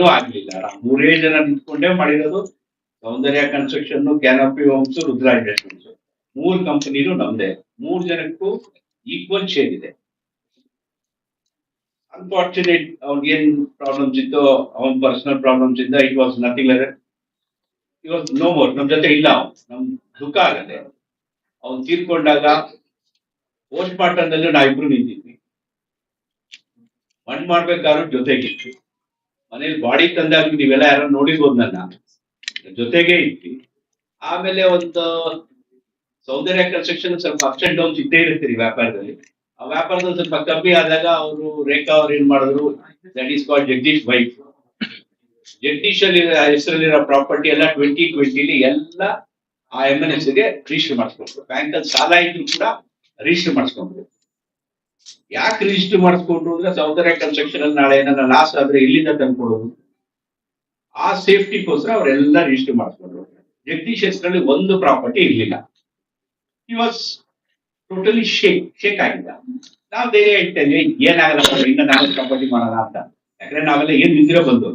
ಮಾಡೋದು ಆಗ್ಲಿಲ್ಲ. ಮೂರೇ ಜನ ನಿಂತ್ಕೊಂಡೇ ಮಾಡಿರೋದು Soundarya construction canopy homes Rudra investments ಮೂರ್ ಕಂಪನಿನೂ ನಮ್ದೇ. ಮೂರ್ ಜನಕ್ಕೂ ಈಕ್ವಲ್ ಶೇರ್ ಇದೆ. ಅನ್ಫಾರ್ಚುನೇಟ್ ಏನ್ ಪ್ರಾಬ್ಲಮ್ಸ್ ಇತ್ತು, ಅವನ್ ಪರ್ಸನಲ್ ಪ್ರಾಬ್ಲಮ್ಸ್ ಇಂದ it was nothing like it no more ನಮ್ ಜೊತೆ ಇಲ್ಲ ಅವ್ನು. ನಮ್ ದುಃಖ ಆಗದೆ. ಅವ್ನು ತೀರ್ಕೊಂಡಾಗ ಪೋಸ್ಟ್ ಮಾರ್ಟಮ್ ನಲ್ಲೂ ನಾವಿಬ್ರು ನಿಂತಿದ್ವಿ. ಮಣ್ಣು ಮಾಡ್ಬೇಕಾದ್ರೂ ಜೊತೆಗಿದ್ವಿ. ಮನೇಲಿ ಬಾಡಿ ತಂದಾಗ ನೀವೆಲ್ಲ ಯಾರು ನೋಡಿರ್ಬೋದು ನನ್ನ ಜೊತೆಗೆ ಇದ್ವಿ ಆಮೇಲೆ ಒಂದು ಸೌಂದರ್ಯ ಕನ್ಸ್ಟ್ರಕ್ಷನ್ ಸ್ವಲ್ಪ ಅಪ್ಸ್ ಅಂಡ್ ಡೌನ್ಸ್ ಇದ್ದೇ ಇರ್ತೀರಿ ವ್ಯಾಪಾರದಲ್ಲಿ. ಆ ವ್ಯಾಪಾರದಲ್ಲಿ ಸ್ವಲ್ಪ ಕಮ್ಮಿ ಆದಾಗ ಅವರು ರೇಖಾ ಅವ್ರು ಏನ್ ಮಾಡಿದ್ರು? That is called Jagadish wife Jagadish ಅಲ್ಲಿ ಹೆಸರಲ್ಲಿರೋ ಪ್ರಾಪರ್ಟಿ ಎಲ್ಲ ಟ್ವೆಂಟಿ ಟ್ವೆಂಟಿಲಿ ಎಲ್ಲ ಆ ಎಂ ಎನ್ ಎಸ್ಗೆ ರಿಜಿಸ್ಟರ್ ಮಾಡಿಸ್ಕೊಂಡ್ರು. ಬ್ಯಾಂಕ್ ಅಲ್ಲಿ ಸಾಲ ಇದ್ರು ಕೂಡ ರಿಜಿಸ್ಟರ್ ಮಾಡಿಸ್ಕೊಂಡ್ರು. ಯಾಕೆ ರಿಜಿಸ್ಟರ್ ಮಾಡಿಸ್ಕೊಂಡ್ರು ಅಂದ್ರೆ ಸೌಂದರ್ಯ ಕನ್ಸ್ಟ್ರಕ್ಷನ್ ಅಲ್ಲಿ ನಾಳೆ ಏನಾರ ಲಾಸ್ ಆದ್ರೆ ಇಲ್ಲಿಂದ ತಂದ್ಕೊಡೋದು? ಆ ಸೇಫ್ಟಿಗೋಸ್ಕರ ಅವರೆಲ್ಲ ರಿಜಿಸ್ಟರ್ ಮಾಡಿಸ್ಕೊಂಡ್ರು ಜಗದೀಶ್ ಹೆಸರಲ್ಲಿ ಒಂದು ಪ್ರಾಪರ್ಟಿ ಇರ್ಲಿಲ್ಲ. ಈ ವಾಸ್ ಟೋಟಲಿ ಶೇಕ್ ಶೇಕ್ ಆಗಿಲ್ಲ ನಾವು ಧೈರ್ಯ ಇದ್ವಿ, ಏನಾಗಲ್ಲ ಇನ್ನ ನಾವು ಪ್ರಾಪರ್ಟಿ ಮಾಡೋಣ ಅಂತ. ಯಾಕಂದ್ರೆ ನಾವೆಲ್ಲ ಏನ್ ನಿದ್ರೆ ಬಂದು.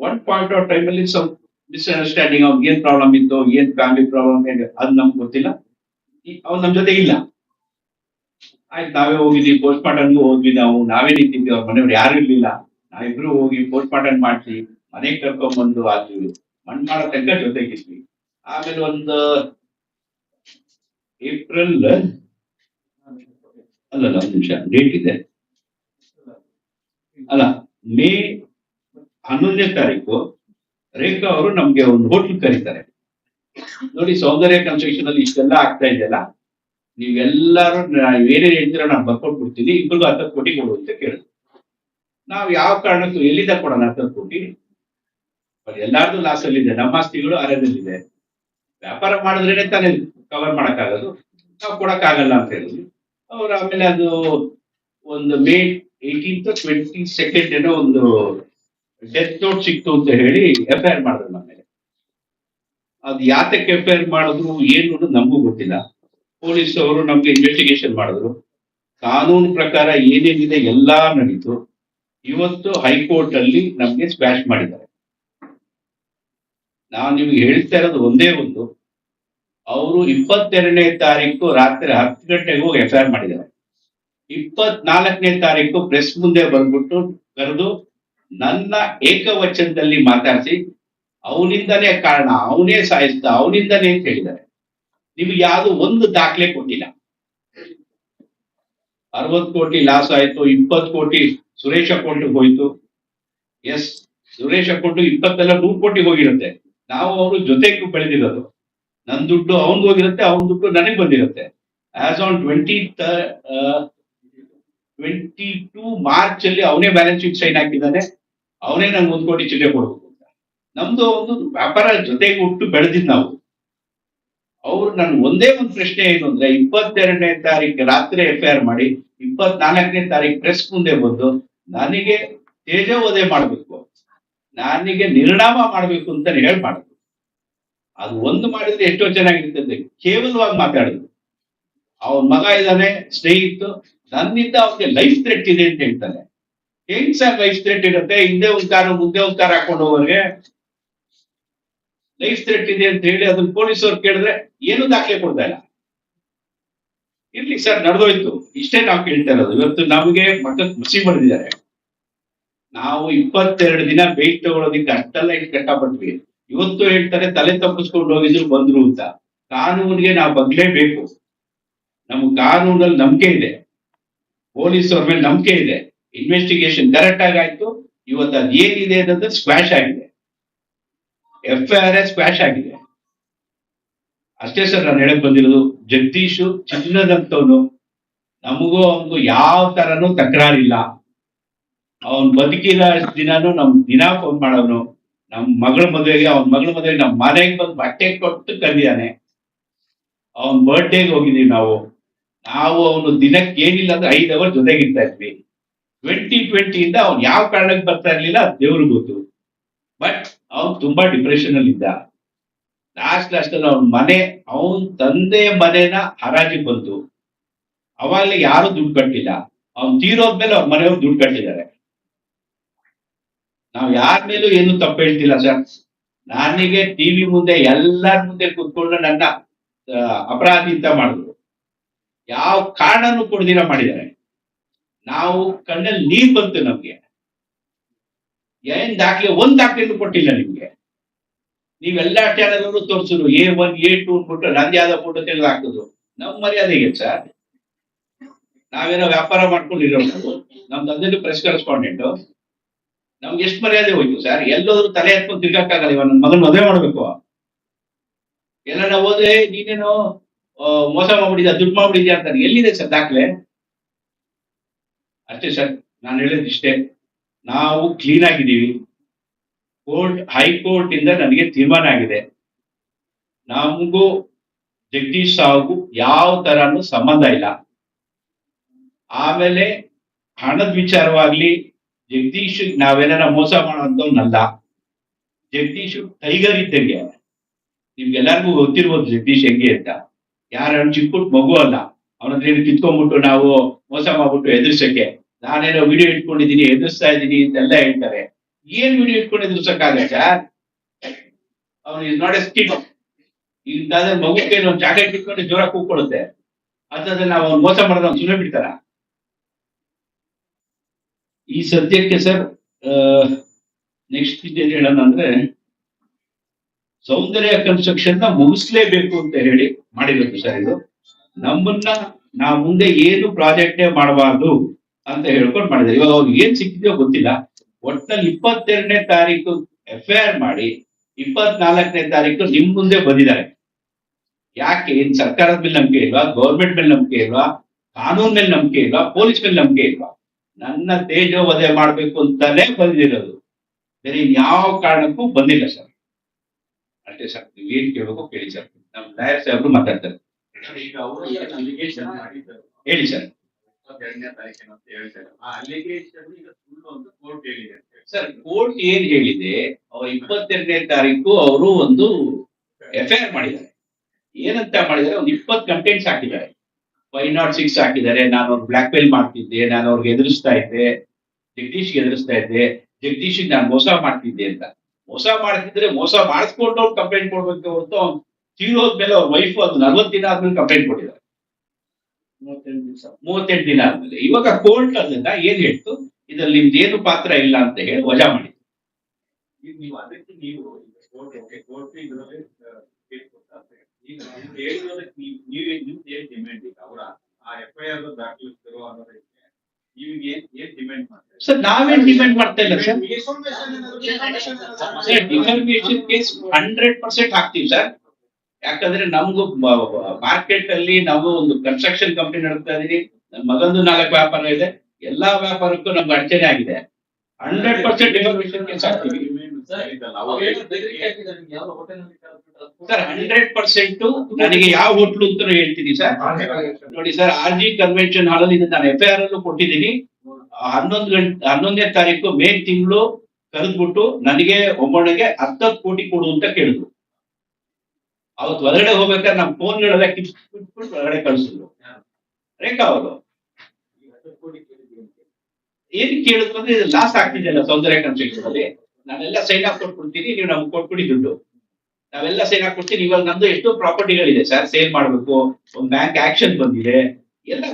ಒನ್ ಪಾಯಿಂಟ್ ಆಫ್ ಟೈಮ್ ಅಲ್ಲಿ ಸ್ವಲ್ಪ ಮಿಸ್ಅಂಡರ್ಸ್ಟ್ಯಾಂಡಿಂಗ್ ಅವ್ನಿಗೆ ಏನ್ ಪ್ರಾಬ್ಲಮ್ ಇತ್ತು, ಏನ್ ಫ್ಯಾಮಿಲಿ ಪ್ರಾಬ್ಲಮ್ ಅದು ನಮ್ಗೆ ಗೊತ್ತಿಲ್ಲ. ಅವ್ನು ನಮ್ ಜೊತೆ ಇಲ್ಲ. ಆಯ್ತು ನಾವೇ ಹೋಗಿದ್ವಿ ಪೋಸ್ಟ್ ಮಾರ್ಟಮ್ಗೂ ಹೋದ್ವಿ ನಾವು. ನಾವೇ ನಿಂತಿದ್ವಿ, ಅವ್ರ ಮನೆಯವ್ರು ಯಾರು ಇರ್ಲಿಲ್ಲ. ನಾವಿಬ್ರು ಹೋಗಿ ಪೋಸ್ಟ್ ಮಾರ್ಟಮ್ ಮಾಡಿಸಿ, ಮನೆಗೆ ಕರ್ಕೊಂಡ್ಬಂದು ಆದ್ವಿ. ಮಣ್ಣು ಮಾಡೋ ತನಕ ಜೊತೆಗಿದ್ವಿ. ಆಮೇಲೆ ಒಂದು ಏಪ್ರಿಲ್, ಅಲ್ಲ ಒಂದು ನಿಮಿಷ ಡೇಟ್ ಇದೆ. ಅಲ್ಲ, ಮೇ ಹನ್ನೊಂದನೇ ತಾರೀಕು, ರೇಖಾ ಅವರು ನಮ್ಗೆ ಒಂದು ಹೋಟ್ಲ್ ಕರೀತಾರೆ. ನೋಡಿ, ಸೌಂದರ್ಯ ಕನ್ಸ್ಟ್ರಕ್ಷನ್ ಅಲ್ಲಿ ಇಷ್ಟೆಲ್ಲ ಆಗ್ತಾ ಇದೆಯಲ್ಲ? ನೀವೆಲ್ಲರೂ ಏನೇನು ಹೇಳ್ತೀರ ನಾನು ಬರ್ಕೊಂಡು ಕೊಡ್ತೀನಿ ಇಬ್ಬರಿಗೂ ಹತ್ತತ್ತು ಕೋಟಿ ಕೊಡು ಅಂತ ಕೇಳಿದ್ರು. ನಾವು ಯಾವ ಕಾರಣಕ್ಕೂ ಎಲ್ಲಿದ್ದ ಕೊಡೋಣ ಹತ್ತತ್ತು ಕೋಟಿ? ಎಲ್ಲಾರ್ದು ಲಾಸ್ ಅಲ್ಲಿದೆ, ನಮ್ಮ ಆಸ್ತಿಗಳು ಅರದಲ್ಲಿದೆ. ವ್ಯಾಪಾರ ಮಾಡಿದ್ರೇನೆ ತಾನೇ ಕವರ್ ಮಾಡೋಕ್ಕಾಗೋದು, ನಾವು ಕೊಡಕ್ಕಾಗಲ್ಲ ಅಂತ ಹೇಳಿದ್ವಿ ಅವ್ರು ಆಮೇಲೆ ಅದು ಒಂದು ಮೇ ಏಯ್ಟೀನ್ತ್ ಟ್ವೆಂಟಿ ಸೆಕೆಂಡ್ ಏನೋ ಒಂದು ಡೆತ್ ನೋಟ್ ಸಿಕ್ತು ಅಂತ ಹೇಳಿ ಎಫ್ ಐ ಆರ್ ಮಾಡಿದ್ರು ನಮ್ಮ ಮೇಲೆ ಅದು ಯಾತಕ್ಕೆ ಎಫ್ ಐ ಆರ್ ಮಾಡಿದ್ರು ಏನು ನಮಗೂ ಗೊತ್ತಿಲ್ಲ. ಪೊಲೀಸ್ ಅವರು ನಮ್ಗೆ ಇನ್ವೆಸ್ಟಿಗೇಷನ್ ಮಾಡಿದ್ರು. ಕಾನೂನು ಪ್ರಕಾರ ಏನೇನಿದೆ ಎಲ್ಲಾ ನಡೀತು. ಇವತ್ತು ಹೈಕೋರ್ಟ್ ಅಲ್ಲಿ ನಮ್ಗೆ ಸ್ಪ್ಯಾಶ್ ಮಾಡಿದ್ದಾರೆ. ನಾನು ನಿಮ್ಗೆ ಹೇಳ್ತಾ ಇರೋದು ಒಂದೇ ಒಂದು. ಅವರು ಇಪ್ಪತ್ತೆರಡನೇ ತಾರೀಕು ರಾತ್ರಿ ಹತ್ತು ಗಂಟೆಗೆ ಹೋಗಿ ಎಫ್ ಮಾಡಿದ್ದಾರೆ. ಇಪ್ಪತ್ನಾಲ್ಕನೇ ತಾರೀಕು ಪ್ರೆಸ್ ಮುಂದೆ ಬಂದ್ಬಿಟ್ಟು ಕರೆದು ನನ್ನ ಏಕವಚನದಲ್ಲಿ ಮಾತಾಡಿಸಿ, ಅವನಿಂದನೇ ಕಾರಣ, ಅವನೇ ಸಾಯಿಸ್ತಾ ಅವನಿಂದನೇ ಅಂತ ಹೇಳಿದ್ದಾರೆ. ನಿಮ್ಗೆ ಯಾವುದು ಒಂದು ದಾಖಲೆ ಕೊಟ್ಟಿಲ್ಲ. ಅರವತ್ತು ಕೋಟಿ ಲಾಸ್ ಆಯ್ತು, ಇಪ್ಪತ್ತು ಕೋಟಿ ಸುರೇಶ್ ಅಕೌಂಟ್ ಹೋಯ್ತು. ಎಸ್ ಸುರೇಶ್ ಅಕೌಂಟ್ ಇಪ್ಪತ್ತೆಲ್ಲ ನೂರು ಕೋಟಿ ಹೋಗಿರುತ್ತೆ. ನಾವು ಅವರು ಜೊತೆಗೆ ಬೆಳೆದಿರೋದು. ನನ್ ದುಡ್ಡು ಅವನ್ಗೆ ಹೋಗಿರುತ್ತೆ, ಅವನ ದುಡ್ಡು ನನಗೆ ಬಂದಿರುತ್ತೆ. As on twenty twenty two March ಅಲ್ಲಿ ಅವನೇ ಬ್ಯಾಲೆನ್ಸ್ ಶೀಟ್ ಸೈನ್ ಹಾಕಿದ್ದಾನೆ. ಅವನೇ ನಂಗೆ ಒಂದ್ ಕೋಟಿ ಚಿಲ್ಲರೆ ಕೊಡ್ಬೇಕು ಅಂತ. ನಮ್ದು ಒಂದು ವ್ಯಾಪಾರ ಜೊತೆಗೆ ಉಟ್ಟು ಬೆಳೆದಿದ್ ನಾವು. ಅವ್ರು ನನ್ ಒಂದೇ ಒಂದು ಪ್ರಶ್ನೆ ಏನು ಅಂದ್ರೆ ಇಪ್ಪತ್ತೆರಡನೇ ತಾರೀಕು ರಾತ್ರಿ ಎಫ್ ಐ ಆರ್ ಮಾಡಿ, ಇಪ್ಪತ್ನಾಲ್ಕನೇ ತಾರೀಕು ಪ್ರೆಸ್ ಮುಂದೆ ಬಂದು ನನಗೆ ತೇಜೋವಧೆ ಮಾಡ್ಬೇಕು. ನನಗೆ ನಿರ್ಣಾಮ ಮಾಡ್ಬೇಕು ಅಂತ ಹೇಳಿ ಮಾಡಿದ್ರು ಅದು ಒಂದು ಮಾಡಿದ್ರೆ ಎಷ್ಟೋ ಚೆನ್ನಾಗಿರ್ತದೆ ಕೇವಲವಾಗಿ ಮಾತಾಡಿದ್ರು ಅವನ್ ಮಗ ಇದ್ದಾನೆ ಸ್ನೇಹಿತು ನನ್ನಿಂದ ಅವ್ರಿಗೆ ಲೈಫ್ ಥ್ರೆಟ್ ಇದೆ ಅಂತ ಹೇಳ್ತಾನೆ. ಹೆಂಗ್ ಸರ್ ಲೈಫ್ ಥ್ರೆಟ್ ಇರುತ್ತೆ? ಹಿಂದೆ ಒಂದ್ ಕಾರು ಮುಂದೆ ಒಂದ್ ಹಾಕೊಂಡು ಹೋಗೋರಿಗೆ ಲೈಫ್ ಥ್ರೆಟ್ ಇದೆ ಅಂತ ಹೇಳಿ ಅದನ್ನ ಪೊಲೀಸವ್ರು ಕೇಳಿದ್ರೆ ಏನು ದಾಖಲೆ ಕೊಡ್ತಾ ಇಲ್ಲ. ಇರ್ಲಿ ಸರ್, ನಡೆದೋಯ್ತು. ಇಷ್ಟೇ ನಾವು ಕೇಳ್ತಾ ಇರೋದು. ಇವತ್ತು ನಮಗೆ ಮಕ್ಕಳು ಮುಸಿ ಬಂದಿದ್ದಾರೆ ನಾವು ಇಪ್ಪತ್ತೆರಡು ದಿನ ಬೇಯ್ಟ್ ತಗೊಳೋದಿಕ್ಕೆ ಅಷ್ಟೆಲ್ಲ ಇಟ್ಟು ಕಟ್ಟಪಟ್ವಿ ಇವತ್ತು ಹೇಳ್ತಾರೆ, ತಲೆ ತಪ್ಪಿಸ್ಕೊಂಡು ಹೋಗಿದ್ರು, ಬಂದ್ರು ಅಂತ. ಕಾನೂನಿಗೆ ನಾವು ಬಗ್ಲೇಬೇಕು ನಮ್ಮ ಕಾನೂನಲ್ಲಿ ನಂಬಿಕೆ ಇದೆ. ಪೊಲೀಸ್ ಅವ್ರ ಮೇಲೆ ನಂಬಿಕೆ ಇದೆ. ಇನ್ವೆಸ್ಟಿಗೇಷನ್ ಕರೆಕ್ಟ್ ಆಗಿ ಆಯ್ತು. ಇವತ್ತು ಅದೇನಿದೆ ಅನ್ನೋದು ಸ್ಕ್ವಾಶ್ ಆಗಿದೆ. ಎಫ್ ಐ ಆರ್ ಸ್ಕ್ವಾಶ್ ಆಗಿದೆ. ಅಷ್ಟೇ ಸರ್ ನಾನು ಹೇಳಕ್ ಬಂದಿರೋದು, ಜಗದೀಶು ಚಿನ್ನದಂತವನು ನಮಗೂ ಅವನಿಗೂ ಯಾವ ತರನು ತಕರಾರಿಲ್ಲ. ಅವನ್ ಬದುಕಿದ ದಿನಾನು ನಮ್ ದಿನ ಫೋನ್ ಮಾಡೋನು ನಮ್ ಮಗಳ ಮದುವೆಗೆ, ಅವನ ಮಗಳ ಮದುವೆಗೆ ನಮ್ ಮನೆಗೆ ಬಂದು ಬಟ್ಟೆ ಕೊಟ್ಟು ಕರೆದಿದ್ದಾನೆ ಅವನ್ ಬರ್ಡೇಗೆ ಹೋಗಿದೀವಿ ನಾವು. ನಾವು ಅವನು ದಿನಕ್ಕೆ ಏನಿಲ್ಲ ಅಂದ್ರೆ ಐದು ಅವರ್ ಜೊತೆಗಿರ್ತಾ ಇದ್ವಿ. ಟ್ವೆಂಟಿ ಟ್ವೆಂಟಿಯಿಂದ ಅವ್ನು ಯಾವ ಕಾರಣಕ್ಕೆ ಬರ್ತಾ ಇರ್ಲಿಲ್ಲ, ದೇವ್ರಿಗೆ ಗೊತ್ತು. ಬಟ್ ಅವ್ನು ತುಂಬಾ ಡಿಪ್ರೆಷನ್ ಅಲ್ಲಿ ಇದ್ದ. ಲಾಸ್ಟ್ ಲಾಸ್ಟ್ ಅಲ್ಲಿ ಅವನ ಮನೆ, ಅವನ್ ತಂದೆ ಮನೆನ ಹರಾಜಿಗೆ ಬಂತು ಅವಾಗಲೇ ಯಾರು ದುಡ್ಡು ಕಟ್ಟಿಲ್ಲ ಅವ್ನ್ ತೀರೋದ್ಮೇಲೆ ಅವ್ರ ಮನೆಯವ್ರು ದುಡ್ಡು ಕಟ್ಟಿದ್ದಾರೆ ನಾವು ಯಾರ ಮೇಲೂ ಏನು ತಪ್ಪು ಹೇಳ್ತಿಲ್ಲ ಸರ್. ನನಗೆ ಟಿವಿ ಮುಂದೆ, ಎಲ್ಲರ ಮುಂದೆ ಕೂತ್ಕೊಂಡು ನನ್ನ ಅಪರಾಧಿ ಅಂತ ಮಾಡಿದ್ರು. ಯಾವ ಕಾರಣನೂ ಕೊಡ್ದಿರ ಮಾಡಿದ್ದಾರೆ. ನಾವು ಕಣ್ಣಲ್ಲಿ ನೀರ್ ಬಂತು ನಮ್ಗೆ. ಏನ್ ದಾಖಲೆ, ಒಂದ್ ದಾಖಲೆನೂ ಕೊಟ್ಟಿಲ್ಲ ನಿಮ್ಗೆ. ನೀವೆಲ್ಲಾ ಚಾನಲ್ ತೋರಿಸಿದ್ರು ಎ ಒನ್ ಎ ಟು ಅಂದ್ಬಿಟ್ಟು ನಂದೇ ಆದ ಫೋಟೋ ತೆಗೆದು ಹಾಕಿದ್ರು ನಮ್ ಮರ್ಯಾದೆಗೆ ಸರ್? ನಾವೇನೋ ವ್ಯಾಪಾರ ಮಾಡ್ಕೊಂಡಿರೋ ನಮ್ದು ಅದನ್ನು ಪ್ರೆಸ್ ಕರೆಸ್ಪಾಂಡೆಂಟ್ ನಮ್ಗೆ ಎಷ್ಟು ಮರ್ಯಾದೆ ಹೋಯ್ತು ಸರ್? ಎಲ್ಲೋದ್ರು ತಲೆ ಎತ್ಕೊಂಡು ತಿರ್ಗಕ್ಕಾಗಲ್ಲ ಇವ ನನ್ನ ಮಗನ್ ಮದುವೆ ಮಾಡ್ಬೇಕು. ಎಲ್ಲ ಹೋದ್ರೆ ನೀನೇನೋ ಮೋಸ ಮಾಡ್ಬಿಟ್ಟಿದ್ಯಾ, ದುಡ್ಡು ಮಾಡ್ಬಿಟ್ಟಿದ್ಯಾ ಅಂತ ಎಲ್ಲಿದೆ ಸರ್ ದಾಖಲೆ? ಅಷ್ಟೇ ಸರ್, ನಾನು ಹೇಳಿದ್ ಇಷ್ಟೇ. ನಾವು ಕ್ಲೀನ್ ಆಗಿದ್ದೀವಿ. ಕೋರ್ಟ್ ಹೈಕೋರ್ಟ್ ಇಂದ ನನಗೆ ತೀರ್ಮಾನ ಆಗಿದೆ. ನಮಗೂ ಜಗದೀಶ್ ಸಾವ್ಗೂ ಯಾವ ತರನು ಸಂಬಂಧ ಇಲ್ಲ. ಆಮೇಲೆ ಹಣದ ವಿಚಾರವಾಗ್ಲಿ, ಜಗದೀಶ್ ನಾವೇನಾರ ಮೋಸ ಮಾಡೋಂಥವ್ನಲ್ಲ ಜಗದೀಶ್ ಟೈಗರ್ ಇದ್ದಂಗೆ ನಿಮ್ಗೆಲ್ಲರಿಗೂ ಗೊತ್ತಿರ್ಬೋದು ಜಗದೀಶ್ ಹೆಂಗೆ ಅಂತ. ಯಾರು ಚಿಕ್ಕ ಮಗು ಅಲ್ಲ. ಅವನತ್ರ ಕಿತ್ಕೊಂಡ್ಬಿಟ್ಟು ನಾವು ಮೋಸ ಮಾಡ್ಬಿಟ್ಟು ಎದುರ್ಸಕ್ಕೆ. ನಾನೇನೋ ವಿಡಿಯೋ ಇಟ್ಕೊಂಡಿದ್ದೀನಿ, ಎದುರಿಸ್ತಾ ಇದ್ದೀನಿ ಅಂತೆಲ್ಲ ಹೇಳ್ತಾರೆ. ಏನ್ ವಿಡಿಯೋ ಇಟ್ಕೊಂಡು ಎದುರ್ಸಕ್ಕಾಗತ್ತ ಅವನು ಇಸ್ ನಾಟ್ ಎ ಸ್ಕಿಟ್ ಇಂತಾದ್ರೆ ಮಗುಕ್ಕೆ ಒಂದು ಜಾಕೆಟ್ ಇಟ್ಕೊಂಡು ಜೋರ ಕೂಕೊಳ್ಳುತ್ತೆ ಅದಾದ್ರೆ ನಾವು ಅವ್ನು ಮೋಸ ಮಾಡೋದು ಸುಮ್ಮನೆ ಬಿಡ್ತಾರ ಈ ಸದ್ಯಕ್ಕೆ ಸರ್ ನೆಕ್ಸ್ಟ್ ಏನ್ ಹೇಳೋಣ ಅಂದ್ರೆ, ಸೌಂದರ್ಯ ಕನ್ಸ್ಟ್ರಕ್ಷನ್ನ ಮುಗಿಸ್ಲೇಬೇಕು ಅಂತ ಹೇಳಿ ಮಾಡಿರೋದು ಸರ್ ಇದು. ನಮ್ಮನ್ನ ನಾವು ಮುಂದೆ ಏನು ಪ್ರಾಜೆಕ್ಟೇ ಮಾಡಬಾರ್ದು ಅಂತ ಹೇಳ್ಕೊಂಡು ಮಾಡಿದ್ರು ಇವಾಗ ಅವ್ರಿಗೆ ಏನ್ ಸಿಕ್ಕಿದೆಯೋ ಗೊತ್ತಿಲ್ಲ. ಒಟ್ನಲ್ಲಿ ಇಪ್ಪತ್ತೆರಡನೇ ತಾರೀಕು ಎಫ್ ಐ ಆರ್ ಮಾಡಿ ಇಪ್ಪತ್ನಾಲ್ಕನೇ ತಾರೀಕು ನಿಮ್ ಮುಂದೆ ಬಂದಿದ್ದಾರೆ. ಯಾಕೆ? ಏನ್ ಸರ್ಕಾರದ ಮೇಲೆ ನಂಬಿಕೆ ಇಲ್ವಾ? ಗೌರ್ಮೆಂಟ್ ಮೇಲೆ ನಂಬಿಕೆ ಇಲ್ವಾ? ಕಾನೂನ್ ಮೇಲೆ ನಂಬಿಕೆ ಇಲ್ವಾ? ಪೊಲೀಸ್ ಮೇಲೆ ನಂಬಿಕೆ ಇಲ್ವಾ? ನನ್ನ ತೇಜೋವಧೆ ಮಾಡ್ಬೇಕು ಅಂತಾನೆ ಬಂದಿರೋದು. ಬೇರೆ ಯಾವ ಕಾರಣಕ್ಕೂ ಬಂದಿಲ್ಲ ಸರ್. ಅಷ್ಟೇ ಸರ್ ನೀವು ಏನ್ ಕೇಳಬೇಕು ಕೇಳಿ ಸರ್. ನಮ್ ಲಾಯರ್ ಸಾಹೇಬ್ರು ಮಾತಾಡ್ತಾರೆ. ಅವರು ಹೇಳಿ ಸರ್. ಸರ್ ಕೋರ್ಟ್ ಏನ್ ಹೇಳಿದೆ? ಇಪ್ಪತ್ತೆರಡನೇ ತಾರೀಕು ಅವರು ಒಂದು ಎಫ್ಐಆರ್ ಮಾಡಿದ್ದಾರೆ. ಏನಂತ ಮಾಡಿದ್ದಾರೆ? ಒಂದು ಇಪ್ಪತ್ತು ಕಂಟೆಂಟ್ಸ್ ಹಾಕಿದ್ದಾರೆ. ಫೈವ್ ನಾಟ್ ಸಿಕ್ಸ್ ಹಾಕಿದ್ದಾರೆ? ನಾನು ಅವ್ರು ಬ್ಲಾಕ್ ಮೇಲ್ ಮಾಡ್ತಿದ್ದೆ, ನಾನು ಅವ್ರಿಗೆ ಎದುರಿಸ್ತಾ ಇದ್ದೆ, ಜಗದೀಶ್ಗೆ ಎದುರಿಸ್ತಾ ಇದ್ದೆ ಜಗದೀಶ್ ನಾನು ಮೋಸ ಮಾಡ್ತಿದ್ದೆ ಅಂತ. ಮೋಸ ಮಾಡ್ತಿದ್ರೆ ಮೋಸ ಮಾಡಿಸ್ಕೊಂಡು ಅವ್ರು ಕಂಪ್ಲೇಂಟ್ ಕೊಡ್ಬೇಕು ಹೊರತು ಅವ್ನು ತೀರೋದ್ಮೇಲೆ ಅವ್ರ ವೈಫ್ ಅದು ನಲ್ವತ್ತು ದಿನ ಆದ್ಮೇಲೆ ಕಂಪ್ಲೇಂಟ್ ಕೊಟ್ಟಿದ್ದಾರೆ. ಮೂವತ್ತೆಂಟು ದಿನ ಆದ್ಮೇಲೆ. ಇವಾಗ ಕೋರ್ಟ್ ಅದನ್ನ ಏನ್ ಹೇಳ್ತು? ಇದ್ರಲ್ಲಿ ನಿಮ್ದು ಏನು ಪಾತ್ರ ಇಲ್ಲ ಅಂತ ಹೇಳಿ ವಜಾ ಮಾಡಿ. ಈಗ ನೀವು ಅದಕ್ಕೆ ನೀವು ಕೋರ್ಟ್ ಓಕೆ ಕೋರ್ಟ್ ಇದರಲ್ಲಿ ಕೇಸ್ ಈಗ ನೀವು ಹೇಳಿರೋದಕ್ಕೆ ನೀವು ನೀವೇ ನಿಮ್ದು ಏನ್ ಡಿಮ್ಯಾಂಡ್ ಈಗ ಅವರ ಆ ಎಫ್ ಐ ಆರ್ ದಾಖಲಿಸಿರೋ ಅನ್ನೋದಕ್ಕೆ ಡಿಮ್ಯಾಂಡ್ ಸರ್ ನಾವೇನ್ ಏನ್ ಮಾಡ್ತಾ ಇಲ್ಲ sir? Sir defamation case hundred percent ಹಾಕ್ತೀವಿ ಸರ್. ಯಾಕಂದ್ರೆ ನಮ್ಗೂ ಮಾರ್ಕೆಟ್ ಅಲ್ಲಿ ನಾವು ಒಂದು ಕನ್ಸ್ಟ್ರಕ್ಷನ್ ಕಂಪನಿ ನಡೆಸ್ತಾ ಇದೀವಿ ನನ್ ಮಗಂದು ನಾಲ್ಕು ವ್ಯಾಪಾರ ಇದೆ. ಎಲ್ಲಾ ವ್ಯಾಪಾರಕ್ಕೂ ನಮ್ಗೆ ಅಡಚಣೆ ಆಗಿದೆ. Hundred percent defamation sir hundred percent ನನಗೆ ಯಾವ ಹೋಟ್ಲು ಅಂತ ಹೇಳ್ತೀನಿ ಸರ್ ನೋಡಿ sir R G convention hall ಅಲ್ಲಿ ನಾನು ಎಫ್ ಐ ಆರ್ ಅಲ್ಲೂ ಕೊಟ್ಟಿದ್ದೀನಿ. ಹನ್ನೊಂದು ಗಂಟೆ ಹನ್ನೊಂದನೇ ತಾರೀಕು ಮೇ ತಿಂಗಳು ಕರೆದ್ಬಿಟ್ಟು ನನಗೆ ಒಬ್ಬಳಿಗೆ ಹತ್ತತ್ತು ಕೋಟಿ ಕೊಡು ಅಂತ ಕೇಳಿದ್ರು. ಅವತ್ತು ಹೊರಗಡೆ ಹೋಗ್ಬೇಕಾದ್ರೆ ನಮ್ಮ ಫೋನ್ಗಳೆಲ್ಲ ಕಿಟ್ಬಿಟ್ಬಿಟ್ಟು ಹೊರಗಡೆ ಕಳಿಸಿದ್ರು ರೇಖಾ ಅವರು. ಏನ್ ಕೇಳಿದ್ರು ಅಂದ್ರೆ ಲಾಸ್ ಆಗ್ತಿದೆಯಲ್ಲ ತೊಂದರೆ ಕನ್ಸ್ಟ್ರಕ್ಷನ್ ನಾನೆಲ್ಲ ಸೈನ್ ಆಫ್ ಕೊಟ್ಬಿಡ್ತೀನಿ ನೀವು ನಮ್ಗೆ ಕೊಟ್ಬಿಡಿ ದುಡ್ಡು. ನಾವೆಲ್ಲ ಸೈನ್ ಹಾಕೊಡ್ತೀನಿ ಇವಾಗ ನಮ್ದು ಎಷ್ಟೋ ಪ್ರಾಪರ್ಟಿಗಳಿದೆ ಸರ್ ಸೇಲ್ ಮಾಡ್ಬೇಕು ಒಂದು ಬ್ಯಾಂಕ್ ಆಕ್ಷನ್ ಬಂದಿದೆ. ಎಲ್ಲ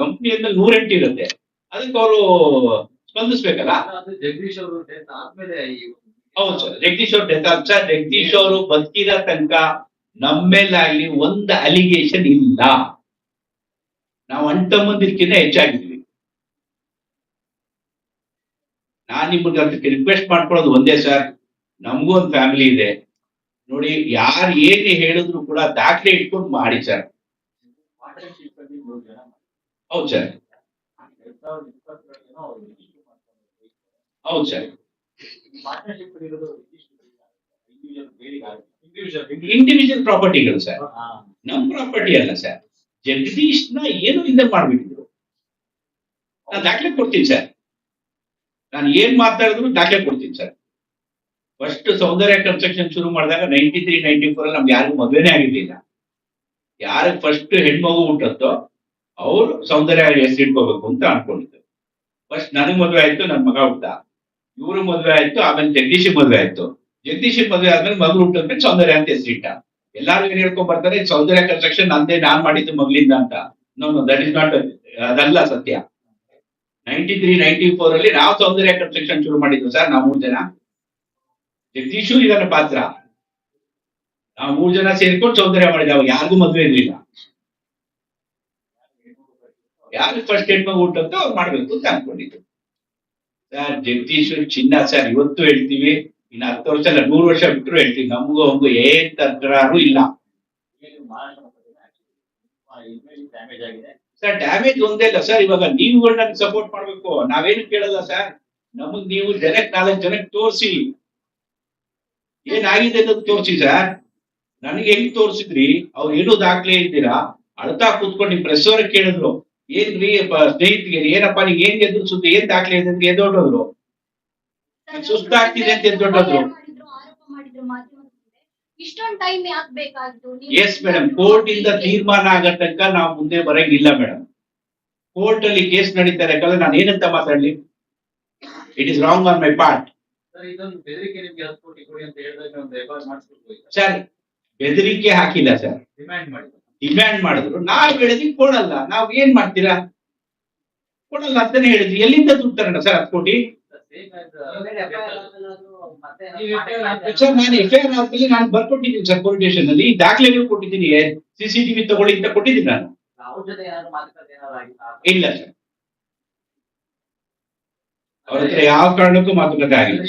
ಕಂಪ್ನಿಯಿಂದ ನೂರೆಂಟು ಇರುತ್ತೆ. ಅದಕ್ಕೆ ಅವರು ಸ್ಪಂದಿಸ್ಬೇಕಲ್ಲ? ಜಗದೀಶ್ ಅವರು ಡೆತ್ ಆದ್ಮೇಲೆ ಹೌದು ಸರ್ ಜಗದೀಶ್ ಅವ್ರ ಡೆತ್ ಆದ ಸರ್ ಜಗದೀಶ್ ಅವರು ಬದುಕಿದ ತನಕ ನಮ್ಮೇಲಾಗ್ಲಿ ಒಂದು ಅಲಿಗೇಷನ್ ಇಲ್ಲ. ನಾವು ಅಂಟಮ್ಮಂದಿರ್ಕಿಂತ ಹೆಚ್ಚಾಗಿದ್ವಿ. ನಾನು ನಿಮ್ಗೆ ಅದಕ್ಕೆ ರಿಕ್ವೆಸ್ಟ್ ಮಾಡ್ಕೊಳ್ಳೋದು ಒಂದೇ ಸರ್. ನಮಗೂ ಒಂದು ಫ್ಯಾಮಿಲಿ ಇದೆ. ನೋಡಿ, ಯಾರು ಏನೇ ಹೇಳಿದ್ರು ಕೂಡ ದಾಖಲೆ ಇಟ್ಕೊಂಡು ಮಾಡಿ ಸರ್. ಹೌದು ಸರ್. ಹೌದು ಸರ್. ಇಂಡಿವಿಜುವಲ್ ಪ್ರಾಪರ್ಟಿಗಳು ಸರ್ ನಮ್ ಪ್ರಾಪರ್ಟಿ ಅಲ್ಲ ಸರ್ ಜಗದೀಶ್ನ ಏನು ಹಿಂದೆ ಮಾಡ್ಬಿಟ್ಟಿದ್ರು. ನಾನು ದಾಖಲೆ ಕೊಡ್ತೀನಿ ಸರ್ ನಾನು ಏನ್ ಮಾತಾಡಿದ್ರು ದಾಖಲೆ ಕೊಡ್ತೀನಿ ಸರ್ ಫಸ್ಟ್ ಸೌಂದರ್ಯ ಕನ್ಸ್ಟ್ರಕ್ಷನ್ ಶುರು ಮಾಡಿದಾಗ ನೈನ್ಟಿ ತ್ರೀ ನೈನ್ಟಿ ಫೋರ್ ಅಲ್ಲಿ ನಮ್ಗೆ ಯಾರಿಗೂ ಮದುವೆನೇ ಆಗಿರ್ಲಿಲ್ಲ. ಯಾರಿಗೆ ಫಸ್ಟ್ ಹೆಣ್ಮಗು ಹುಟ್ಟತ್ತೋ ಅವ್ರು ಸೌಂದರ್ಯ ಹೆಸರಿಟ್ಕೋಬೇಕು ಅಂತ ಅನ್ಕೊಂಡಿದ್ದು. ಫಸ್ಟ್ ನನಗ್ ಮದುವೆ ಆಯ್ತು ನನ್ನ ಮಗ ಹುಟ್ಟ ಇವ್ರು ಮದುವೆ ಆಯ್ತು ಆಮೇಲೆ ಜಗದೀಶ್ ಮದುವೆ ಆಯ್ತು. ಜಗದೀಶ್ ಮದುವೆ ಆದ್ಮೇಲೆ ಮಗಳು ಹುಟ್ಟಿದ್ಮೇಲೆ ಸೌಂದರ್ಯ ಅಂತ ಹೆಸರಿಟ್ಟ ಎಲ್ಲಾರು ಏನ್ ಹೇಳ್ಕೊಂಡ್ ಬರ್ತಾರೆ ಸೌಂದರ್ಯ ಕನ್ಸ್ಟ್ರಕ್ಷನ್ ನಂದೇ, ನಾನ್ ಮಾಡಿದ್ದು ಮಗಳಿಂದ ಅಂತ. No no that is not ಅದಲ್ಲ ಸತ್ಯ. ನೈಂಟಿ ತ್ರೀ ನೈಂಟಿ ಫೋರ್ ಅಲ್ಲಿ ನಾವು ಸೌಂದರ್ಯ ಕನ್ಸ್ಟ್ರಕ್ಷನ್ ಶುರು ಮಾಡಿದ್ವಿ ಸರ್, ನಾವು ಮೂರ್ ಜನ. ಜಗದೀಶು ಇದನ್ನ ಪಾತ್ರ. ನಾವು ಮೂರ್ ಜನ ಸೇರ್ಕೊಂಡು ಸೌಂದರ್ಯ ಮಾಡಿದ್ವಿ, ಅವಾಗ ಯಾರಿಗೂ ಮದ್ವೆ ಇರ್ಲಿಲ್ಲ. ಯಾರು ಫಸ್ಟ್ ಹೆಣ್ಣು ಹುಟ್ಟಂತ ಅವ್ರು ಮಾಡ್ಬೇಕು ಅಂತ ಅನ್ಕೊಂಡಿದ್ದು ಸರ್ ಜಗದೀಶ್ ಚಿನ್ನ ಸರ್, ಇವತ್ತು ಹೇಳ್ತೀವಿ. ಇನ್ನು ಹತ್ತು ವರ್ಷ ಅಲ್ಲ, ನೂರು ವರ್ಷ ಬಿಟ್ಟರು ಹೇಳ್ತೀವಿ ನಮಗೂ ಒಂದು ಏನ್ ತಂತ್ರಾರು ಇಲ್ಲ. ಸರ್ ಡ್ಯಾಮೇಜ್ ಒಂದೇ ಇಲ್ಲ. ಸರ್, ಇವಾಗ ನೀವುಗಳು ನನ್ಗೆ ಸಪೋರ್ಟ್ ಮಾಡ್ಬೇಕು. ನಾವೇನು ಕೇಳಲ್ಲ ಸರ್. ನಮಗ್ ನೀವು ಜನಕ್ ನಾಲ್ಕು ಜನಕ್ ತೋರಿಸಿ. ಏನಾಗಿದೆ ಅಂತ ತೋರಿಸಿ ಸರ್. ನನಗೆ ಹೆಂಗ್ ತೋರಿಸಿದ್ರಿ? ಅವ್ರು ಏನೂ ದಾಖಲೆ ಇದ್ದೀರಾ? ಅಳ್ತಾ ಕೂತ್ಕೊಂಡು ನಿಮ್ ಪ್ರೆಸ್ ಅವ್ರಿಗೆ ಕೇಳಿದ್ರು. ಏನ್ರಿ ಸ್ನೇಹಿತರಿಗೆ ಏನಪ್ಪ, ನೀವ್ ಏನ್ ಎದುರಿಸುದು ಏನ್ ದಾಖಲೆ ಇದೆ? ಅಂತ ಎದ್ದೋಟೋದ್ರು ಸುಸ್ತಾಗ್ತಿದೆ ಅಂತ ಎದ್ದೋಟೋದ್ರು ಮಾಡಿದ್ರು ಆರೋಪ ಮಾಡಿದ್ರು ಮಾಧ್ಯಮದ ಮುಂದೆ. ಇಷ್ಟೊಂದು ಟೈಮ್ ಯಾಕೆ ಬೇಕಾಗಿತ್ತು ಎಸ್ ಮೇಡಮ್ ಕೋರ್ಟ್ ಇಂದ ತೀರ್ಮಾನ ಆಗೋ ತನಕ ನಾವು ಮುಂದೆ ಬರಂಗಿಲ್ಲ ಮೇಡಮ್ ಕೋರ್ಟ್ ಅಲ್ಲಿ ಕೇಸ್ ನಡೀತಾರೆ. ಯಾಕಂದ್ರೆ ನಾನು ಏನಂತ ಮಾತಾಡ್ಲಿ? It is wrong on my part sir ಇದೊಂದು ಬೆದರಿಕೆ ನಿಮ್ಗೆ ಹತ್ತು ಕೊಡಿ ಅಂತ ಹೇಳಿದಾಗ ಒಂದು ಎಫ್ಐಆರ್ ಮಾಡಿಸ್ಕೊಡ್ಬೋದು ಸರ್. ಬೆದರಿಕೆ ಹಾಕಿಲ್ಲ ಸರ್ ಡಿಮ್ಯಾಂಡ್ ಮಾಡಿದ್ರು. ನಾವು ಹೇಳಿದ್ವಿ ಕೊಡಲ್ಲ. ನಾವ್ ಏನ್ ಮಾಡ್ತೀರಾ? ಕೊಡಲ್ಲ ಅಂತಾನೆ ಹೇಳಿದ್ವಿ. ಎಲ್ಲಿಂದ ದುಡ್ಡು ತರೋಣ ಸರ್ ಹತ್ತು ಕೋಟಿ? ನಾನು ಬರ್ಕೊಟ್ಟಿದ್ದೀನಿ ಸರ್ ಪೊಲೀಸ್ ಸ್ಟೇಷನ್ ಅಲ್ಲಿ ದಾಖಲೆಗಳು ಕೊಟ್ಟಿದ್ದೀನಿ ಸಿಸಿಟಿವಿ ತಗೊಳ್ಳಿ ಅಂತ ಕೊಟ್ಟಿದ್ದೀನಿ ನಾನು. ಇಲ್ಲ ಸರ್ ಅವ್ರ ಹತ್ರ ಯಾವ ಕಾರಣಕ್ಕೂ ಮಾತುಕತೆ ಆಗಿಲ್ಲ.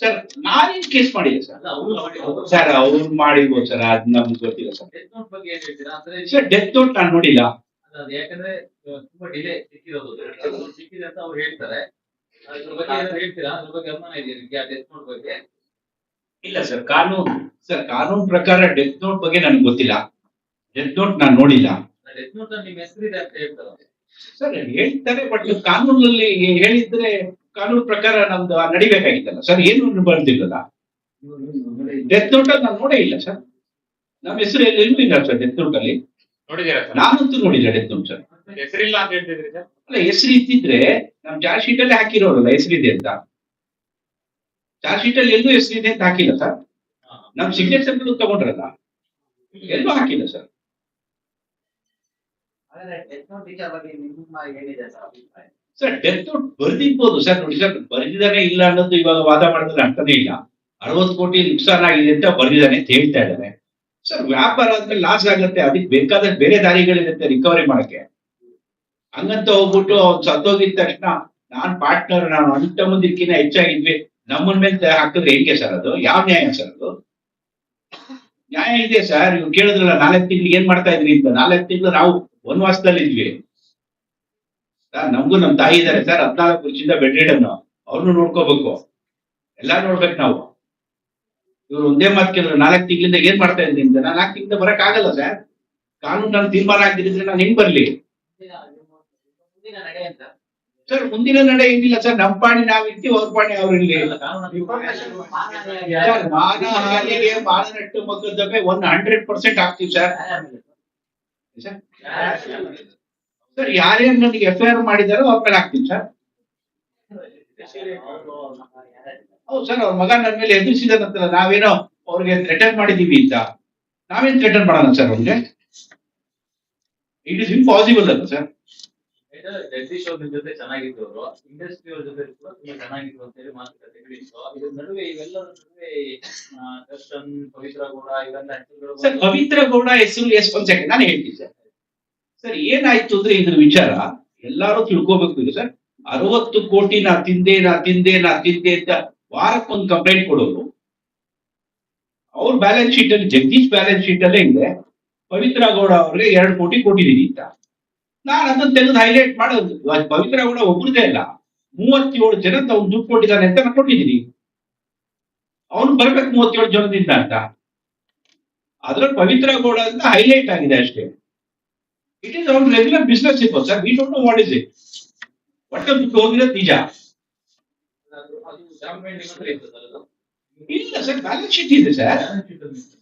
ಸರ್ ನಾನೇನ್ ಕೇಸ್ ಮಾಡಿಲ್ಲ ಸರ್. ಸರ್ ಅವ್ರು ಮಾಡಿರ್ಬೋದು ಸರ್ ಅದ್ ನಮ್ಗೆ ಗೊತ್ತಿಲ್ಲ ಸರ್ ಡೆತ್ ನೋಟ್ ನಾನು ನೋಡಿಲ್ಲ. ಯಾಕಂದ್ರೆ ತುಂಬಾ ಡಿಲೇ ಸಿಕ್ಕಿರೋದು ಸಿಕ್ಕಿದೆ ಅಂತ ಅವ್ರು ಹೇಳ್ತಾರೆ. ಅದ್ರ ಬಗ್ಗೆ ಹೇಳ್ತೀರಾ? ಅದ್ರ ಬಗ್ಗೆ ಅನುಮಾನ ಇದೆಯಾ ನಿಮ್ಗೆ ಆ ಡೆತ್ ನೋಟ್ ಬಗ್ಗೆ? ಇಲ್ಲ ಸರ್ ಕಾನೂನು ಸರ್ ಕಾನೂನು ಪ್ರಕಾರ ಡೆತ್ ನೋಟ್ ಬಗ್ಗೆ ನನಗೆ ಗೊತ್ತಿಲ್ಲ. ಡೆತ್ ನೋಟ್ ನಾನು ನೋಡಿಲ್ಲ. ಡೆತ್ ನೋಟ್ ನಿಮ್ ಹೆಸರಿದೆ ಅಂತ ಹೇಳ್ತಾರೆ. ಸರ್ ಹೇಳ್ತಾರೆ ಬಟ್ ಕಾನೂನಲ್ಲಿ ಹೇಳಿದ್ರೆ ಕಾನೂನು ಪ್ರಕಾರ ನಮ್ದು ನಡಿಬೇಕಾಗಿತ್ತಲ್ಲ. ಸರ್ ಏನು ಬರ್ದಿಲ್ಲಲ್ಲ ಡೆತ್ ನೋಟ್ ನಾನು ನೋಡೇ ಇಲ್ಲ ಸರ್. ನಮ್ಮ ಹೆಸರು ಎಲ್ಲೂ ಇಲ್ಲ ಸರ್ ಡೆತ್ ನೋಟ್ ಅಲ್ಲಿ. ನಾನಂತೂ ನೋಡಿಲ್ಲ ಡೆತ್ ನೋಟ್ ಸರ್ ಹೆಸರಿಲ್ಲ ಅಂತ ಹೇಳ್ತಿದ್ರಿ ಸರ್? ಅಲ್ಲ ಹೆಸರು ಇದ್ದಿದ್ರೆ ನಮ್ ಚಾರ್ಜ್ ಶೀಟ್ ಅಲ್ಲಿ ಹಾಕಿರೋರಲ್ಲ ಹೆಸರಿದೆ ಅಂತ. ಚಾರ್ಜ್ ಶೀಟ್ ಅಲ್ಲಿ ಎಲ್ಲೂ ಹೆಸರಿದೆ ಅಂತ ಹಾಕಿಲ್ಲ ಸರ್. ನಮ್ ಸಿಗ್ನೇಚರ್ ತಗೊಂಡ್ರಲ್ಲ ಎಲ್ಲೂ ಹಾಕಿಲ್ಲ ಸರ್. ಸರ್ ಡೆತ್ ನೋಟ್ ಬರ್ದಿರ್ಬೋದು ಸರ್. ನೋಡಿ ಸರ್ ಬರ್ದಿದಾನೆ ಇಲ್ಲ ಅನ್ನೋದು ಇವಾಗ ವಾದ ಮಾಡಿದ್ರೆ ಅರ್ಥನೇ ಇಲ್ಲ. ಅರವತ್ತು ಕೋಟಿ ನುಕ್ಸಾನ್ ಆಗಿದೆ ಅಂತ ಬರ್ದಿದಾನೆ ಅಂತ ಹೇಳ್ತಾ ಇದ್ದಾರೆ ಸರ್, ವ್ಯಾಪಾರ ಆದ್ಮೇಲೆ ಲಾಸ್ ಆಗುತ್ತೆ. ಅದಕ್ಕೆ ಬೇಕಾದ ಬೇರೆ ದಾರಿಗಳಿರುತ್ತೆ ರಿಕವರಿ ಮಾಡಕ್ಕೆ. ಹಂಗಂತ ಹೋಗ್ಬಿಟ್ಟು ಅವ್ನು ಸತ್ತೋಗಿದ ತಕ್ಷಣ ನಾನ್ ಪಾರ್ಟ್ನರ್ ನಾನು ಅಂತ ಮುಂದಿಕ್ಕಿನ ಹೆಚ್ಚಾಗಿದ್ವಿ. ನಮ್ಮನ್ ಮೇಲೆ ಹಾಕಿದ್ರೆ ಹೆಂಗೆ ಸರ್ ಅದು? ಯಾವ ನ್ಯಾಯ ಸರ್ ಅದು? ನ್ಯಾಯ ಇದೆ ಸರ್. ನೀವು ಕೇಳಿದ್ರಲ್ಲ, ನಾಲ್ಕು ತಿಂಗಳು ಏನ್ ಮಾಡ್ತಾ ಇದ್ರಿ ಅಂತ. ನಾಲ್ಕು ತಿಂಗಳು ನಾವು ವನವಾಸದಲ್ಲಿ ಇದ್ವಿ. ಸರ್, ನಮಗೂ ನಮ್ ತಾಯಿ ಇದಾರೆ ಸರ್. ಹದ್ನಾಲ್ಕು ವರ್ಷದಿಂದ ಬೆಡ್ ರಿಡನ್ ಅವ್ರನ್ನು ನೋಡ್ಕೋಬೇಕು. ಎಲ್ಲಾ ನೋಡ್ಬೇಕು ನಾವು. ಇವ್ರು ಒಂದೇ ಮಾತು ಕೇಳಿದ್ರು ನಾಲ್ಕು ತಿಂಗಳಿಂದ ಏನ್ ಮಾಡ್ತಾ ಇದ್ದೀನಿ ಅಂತ. ನಾಲ್ಕು ತಿಂಗಳಿಂದ ಬರಕ್ ಆಗಲ್ಲ ಸರ್. ಕಾನೂನು ನಾನು ತೀರ್ಮಾನ ಆಗ್ತಿದ್ರೆ ನಾನು ಹೆಂಗ್ ಬರ್ಲಿ? ಸರ್, ಮುಂದಿನ ನಡೆ ಏನಿಲ್ಲ ಸರ್. ನಮ್ಮ ಪಾಣಿ ನಾವ್ ಇರ್ತೀವಿ, ಅವ್ರ ಪಾಣಿ ಅವ್ರು ಇಲ್ಲಿ. ಮಾನಹಾನಿಗೆ ಮಾನನಟ್ಟು ಮೊಕದ್ದಮೆ ಹಂಡ್ರೆಡ್ ಪರ್ಸೆಂಟ್ ಆಗ್ತೀವಿ ಸರ್. ಸರ್ ಯಾರ್ಯಾರು ನನಗೆ ಎಫ್ ಐ ಆರ್ ಮಾಡಿದಾರೋ ಅವ್ರ ಮೇಲೆ ಸರ್. ಹೌದು ಸರ್ ಅವ್ರ ಮಗ ನನ್ನ ಮೇಲೆ ಎದುರಿಸಿದಾನಂತಲ್ಲ ನಾವೇನೋ ಅವ್ರಿಗೆ ಥ್ರೆಟನ್ ಮಾಡಿದೀವಿ ಅಂತ. ನಾವೇನ್ ಥ್ರೆಟನ್ ಮಾಡೋಣ ಸರ್ ಅವ್ರಿಗೆ? ಇಟ್ ಇಸ್ ಇಂಪಾಸಿಬಲ್ ಅಲ್ಲ ಸರ್. ಜಗದೀಶ್ ಅವ್ರ ಜೊತೆ ಚೆನ್ನಾಗಿತ್ತು ಅವರು ಇಂಡಸ್ಟ್ರಿ ಅವ್ರ ಜೊತೆ ಕೂಡ ತುಂಬಾ ಚೆನ್ನಾಗಿತ್ತು ಅಂತ ಹೇಳಿ ಮಾತುಕತೆಗಳಿತ್ತು ಇದ್ರ ನಡುವೆ ಇವೆಲ್ಲರ ನಡುವೆ ದರ್ಶನ್ ಪವಿತ್ರ ಗೌಡ ಇವೆಲ್ಲ ಹೆಸರುಗಳು ಸರ್ ಪವಿತ್ರ ಗೌಡ ಹೆಸರು ಎಸ್ ಒಂದ್ ಸೆಕೆಂಡ್ ನಾನು ಹೇಳ್ತೀನಿ ಸರ್. ಸರ್ ಏನಾಯ್ತು ಅಂದ್ರೆ ಇದ್ರ ವಿಚಾರ ಎಲ್ಲಾರು ತಿಳ್ಕೊಬೇಕು ಇದು ಸರ್. ಅರವತ್ತು ಕೋಟಿ ನಾ ತಿಂದೆ ನಾ ತಿಂದೆ ನಾ ತಿಂದೆ ಅಂತ ವಾರಕ್ಕೊಂದು ಕಂಪ್ಲೇಂಟ್ ಕೊಡೋರು. ಅವ್ರ ಬ್ಯಾಲೆನ್ಸ್ ಶೀಟ್ ಅಲ್ಲಿ, ಜಗದೀಶ್ ಬ್ಯಾಲೆನ್ಸ್ ಶೀಟ್ ಅಲ್ಲೇ ಇದೆ. ಪವಿತ್ರ ಗೌಡ ಅವ್ರಿಗೆ ಎರಡು ಕೋಟಿ ಕೊಟ್ಟಿದ್ದೀನಿ ಅಂತ. ನಾನು ಅದನ್ನ ತೆಗೆದು ಹೈಲೈಟ್ ಮಾಡೋದು. ಪವಿತ್ರ ಗೌಡ ಒಬ್ಬರದೇ ಇಲ್ಲ ಮೂವತ್ತೇಳು ಜನ ಅವ್ನು ದುಡ್ಡು ಕೊಟ್ಟಿದ್ದಾನೆ ಅಂತ ನಾನು ಕೊಟ್ಟಿದ್ದೀನಿ ಅವನು ಬರ್ಬೇಕು ಮೂವತ್ತೇಳು ಜನದಿಂದ ಅಂತ. ಅದ್ರಲ್ಲಿ ಪವಿತ್ರ ಗೌಡ ಅಂತ ಹೈಲೈಟ್ ಆಗಿದೆ ಅಷ್ಟೇ. ಇಟ್ ಇಸ್ ಅವ್ರ ರೆಗ್ಯುಲರ್ ಬಿಸ್ನೆಸ್ ಇರ್ಬೋದು. Sir we don't know what is it ಒಟ್ಟು ಹೋಗಿರೋದು ನಿಜ ಅದು ಅದು ಡಾಕ್ಯುಮೆಂಟ್ ನಿಮ್ಮ ಹತ್ರ ಇತ್ತು ಸರ್ ಅದು ಇಲ್ಲ ಸರ್ ಬ್ಯಾಲೆನ್ಸ್ ಶೀಟ್ ಇದೆ ಸರ್.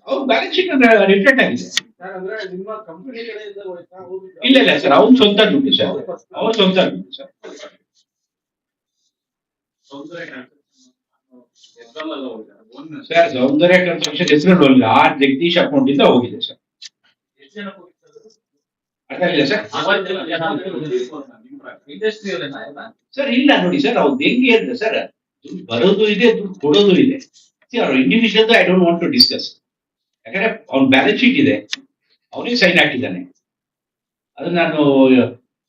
ಅವ್ರ ಬ್ಯಾಲೆನ್ಸ್ ಶೀಟ್ ರಿಫ್ಲೆಕ್ಟ್ ಆಗಿದೆ. ಇಲ್ಲ ಇಲ್ಲ ಸರ್ ಅವ್ನ ಸ್ವಂತ ದುಡ್ಡು ಸರ್. ಅವ್ರ ಸ್ವಂತ ದುಡ್ಡು ಸರ್. ಸರ್, ಸೌಂದರ್ಯ ಕನ್ಸ್ಟ್ರಕ್ಷನ್ ಹೆಸರಲ್ಲಿ ಆ ಜಗದೀಶ್ ಅಕೌಂಟ್ ಇಂದ ಹೋಗಿದೆ ಸರ್ ಎಷ್ಟು ಜನ ಹೋಗಿದ್ದಾರೆ ಅರ್ಥ ಆಗಿಲ್ಲ ಸರ್ ಇಲ್ಲ ನೋಡಿ ಸರ್ ಅವ್ರು ಹೆಂಗೆ ಅಂದ್ರೆ ಸರ್ ದುಡ್ಡು ಬರೋದು ಇದೆ ದುಡ್ಡು ಕೊಡೋದು ಇದೆ. ಅವ್ರ individual I don't want to discuss ಯಾಕಂದ್ರೆ ಅವ್ನ ಬ್ಯಾಲೆನ್ಸ್ ಶೀಟ್ ಇದೆ. ಅವನೇ ಸೈನ್ ಹಾಕಿದ್ದಾನೆ. ಅದು ನಾನು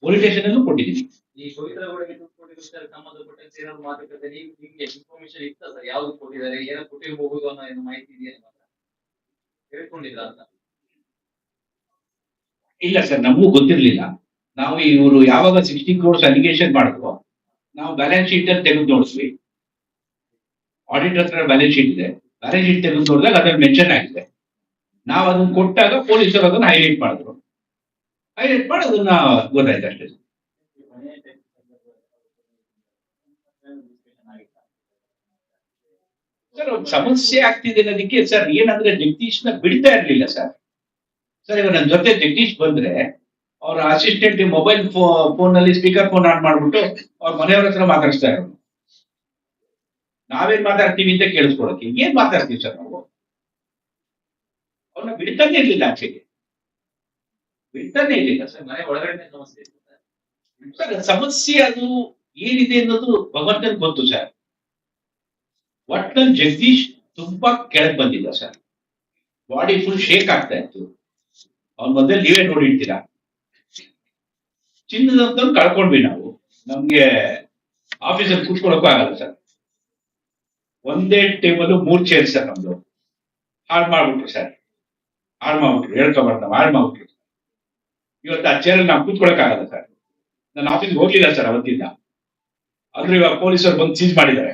ಪೊಲೀಸ್ ಸ್ಟೇಷನ್ ಅಲ್ಲೂ ಕೊಟ್ಟಿದ್ದೀನಿ. ಈ ಪವಿತ್ರ ಗೋಡೆಗೆ ದುಡ್ಡು ಸಂಬಂಧಪಟ್ಟಂತೆ ಏನಾದ್ರು ಮಾತುಕತೆ. ನೀವು ನಿಮ್ಗೆ ಇನ್ಫಾರ್ಮೇಶನ್ ಇತ್ತ ಸರ್ ಯಾವ್ದು ಕೊಟ್ಟಿದ್ದಾರೆ ಏನೋ ಕೊಟ್ಟಿರಬಹುದು ಅನ್ನೋ ಏನು ಮಾಹಿತಿ ಇದೆಯಾ ಹತ್ರ ಹೇಳ್ಕೊಂಡಿದ್ರ ಅಂತ. ಇಲ್ಲ ಸರ್, ನಮಗೂ ಗೊತ್ತಿರಲಿಲ್ಲ. ನಾವು ಇವರು ಯಾವಾಗ ಸಿಕ್ಸ್ಟಿ ಕ್ರೋರ್ಸ್ ಅಲಿಗೇಷನ್ ಮಾಡಿದ್ರು ನಾವು ಬ್ಯಾಲೆನ್ಸ್ ಶೀಟ್ ಅಲ್ಲಿ ತೆಗೆದು ನೋಡಿಸ್ವಿ ಆಡಿಟರ್ ಹತ್ರ ಬ್ಯಾಲೆನ್ಸ್ ಶೀಟ್ ಇದೆ. ಬ್ಯಾಲೆನ್ಸ್ ಶೀಟ್ ತೆಗೆದು ನೋಡಿದಾಗ ಅದ್ರಲ್ಲಿ ಮೆನ್ಷನ್ ಆಗಿದೆ. ನಾವು ಅದನ್ನ ಕೊಟ್ಟಾಗ ಪೊಲೀಸರು ಅದನ್ನ ಹೈಲೈಟ್ ಮಾಡಿದ್ರು. ಹೈಲೈಟ್ ಮಾಡಿ ಅದನ್ನ ಗೊತ್ತಾಯ್ತು ಅಷ್ಟೇ ಸರ್. ಸಮಸ್ಯೆ ಆಗ್ತಿದೆ ಅನ್ನೋದಕ್ಕೆ ಸರ್, ಏನಂದ್ರೆ ಜಗದೀಶ್ನ ಬಿಡ್ತಾ ಇರ್ಲಿಲ್ಲ ಸರ್. ಸರ್, ಇವಾಗ ನನ್ನ ಜೊತೆ ಜಗದೀಶ್ ಬಂದ್ರೆ ಅವ್ರ ಅಸಿಸ್ಟೆಂಟ್ ಮೊಬೈಲ್ ಫೋನ್ನಲ್ಲಿ ಸ್ಪೀಕರ್ ಫೋನ್ ಆನ್ ಮಾಡ್ಬಿಟ್ಟು ಅವ್ರ ಮನೆಯವ್ರ ಹತ್ರ ಮಾತಾಡಿಸ್ತಾ ಇರೋರು ನಾವೇನ್ ಮಾತಾಡ್ತೀವಿ ಅಂತ ಕೇಳಿಸ್ಕೊಳಕ್ಕೆ. ಏನ್ ಮಾತಾಡ್ತೀವಿ ಸರ್ ನಾವು? ಅವ್ರನ್ನ ಬಿಡ್ತಾನೆ ಇರ್ಲಿಲ್ಲ ಆಚೆಗೆ. ಬಿಡ್ತಾನೆ ಇರ್ಲಿಲ್ಲ ಸರ್, ಮನೆ ಒಳಗಡೆ ಸಮಸ್ಯೆ ಸರ್. ಸಮಸ್ಯೆ ಅದು ಏನಿದೆ ಅನ್ನೋದು ಭಗವಂತನ್ ಗೊತ್ತು ಸರ್. ಒಟ್ನಲ್ಲಿ ಜಗದೀಶ್ ತುಂಬಾ ಕೆಳಗ್ ಬಂದಿಲ್ಲ ಸರ್. ಬಾಡಿ ಫುಲ್ ಶೇಕ್ ಆಗ್ತಾ ಇತ್ತು. ಅವ್ನ ಬಂದ್ರೆ ನೀವೇ ನೋಡಿರ್ತೀರಾ? ಚಿನ್ನದಂತ ಕಳ್ಕೊಂಡ್ವಿ ನಾವು. ನಮ್ಗೆ ಆಫೀಸಲ್ಲಿ ಕೂತ್ಕೊಳ್ಳೋಕ್ಕೂ ಆಗಲ್ಲ ಸರ್. ಒಂದೇ ಟೇಬಲ್ ಮೂರ್ ಚೇರ್ ಸರ್ ನಮ್ದು. ಹಾಳು ಮಾಡ್ಬಿಟ್ರು ಸರ್. ಹಾಳು ಮಾಡ್ಬಿಟ್ರು. ಹೇಳ್ಕೊಬಾರ್ದು ನಾವು. ಹಾಳು ಮಾಡ್ಬಿಟ್ರು. ಇವತ್ತು ಆ ಚೇರಲ್ಲಿ ನಾವು ಕೂತ್ಕೊಳಕ್ ಆಗಲ್ಲ ಸರ್. ನಾನು ಆಫೀಸ್ಗೆ ಹೋಗ್ಲಿಲ್ಲ ಸರ್ ಅವತ್ತಿಂದ. ಆದ್ರೆ ಇವಾಗ ಪೊಲೀಸರು ಬಂದು ಸೀಸ್ ಮಾಡಿದ್ದಾರೆ.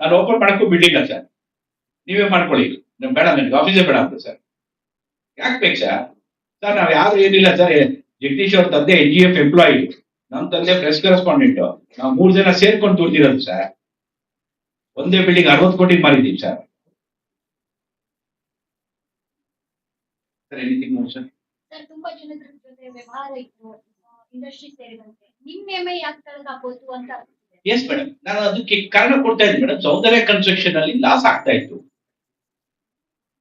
ನಾನು ಓಪನ್ ಮಾಡಕ್ಕೂ ಬಿಡ್ಲಿಲ್ಲ ಸರ್. ನೀವೇ ಮಾಡ್ಕೊಳ್ಳಿ. ಬೇಡ ನನಗೆ ಆಫೀಸೇ ಬೇಡ ಅಂತ ಸರ್. ಯಾಕೆ ಬೇಕು ಸರ್? ಸರ್ ನಾವ್ ಯಾರು ಏನಿಲ್ಲ ಸರ್ ಜಗದೀಶ್ ಅವ್ರ ತಂದೆ ಎನ್ ಜಿ ಎಫ್ ಎಂಪ್ಲಾಯಿ ನಮ್ ತಂದೆ ಪ್ರೆಸ್ ಕರೆಸ್ಪಾಂಡೆಂಟ್ ನಾವು ಮೂರ್ ಜನ ಸೇರ್ಕೊಂಡು ದುಡ್ದಿರೋದು ಸರ್ ಒಂದೇ ಬಿಲ್ಡಿಂಗ್ ಅರವತ್ತು ಕೋಟಿ ಮಾರಿದೀವಿ sir sir anything more sir sir ತುಂಬಾ ಜನದ ಜೊತೆ ವ್ಯವಹಾರ ಇತ್ತು ಇಂಡಸ್ಟ್ರಿ ಸೇರಿದಂತೆ. ನಿಮ್ ನೇಮೆ ಯಾಕೆ ತಳಗಾಗೋದು ಅಂತ ಅನ್ಸುತ್ತೆ. ಎಸ್ ಮೇಡಮ್ ನಾನು ಅದಕ್ಕೆ ಕಾರಣ ಕೊಡ್ತಾ ಇದ್ದೀನಿ ಮೇಡಮ್ ಸೌಂದರ್ಯ ಕನ್ಸ್ಟ್ರಕ್ಷನ್ ಅಲ್ಲಿ ಲಾಸ್ ಆಗ್ತಾ ಇತ್ತು.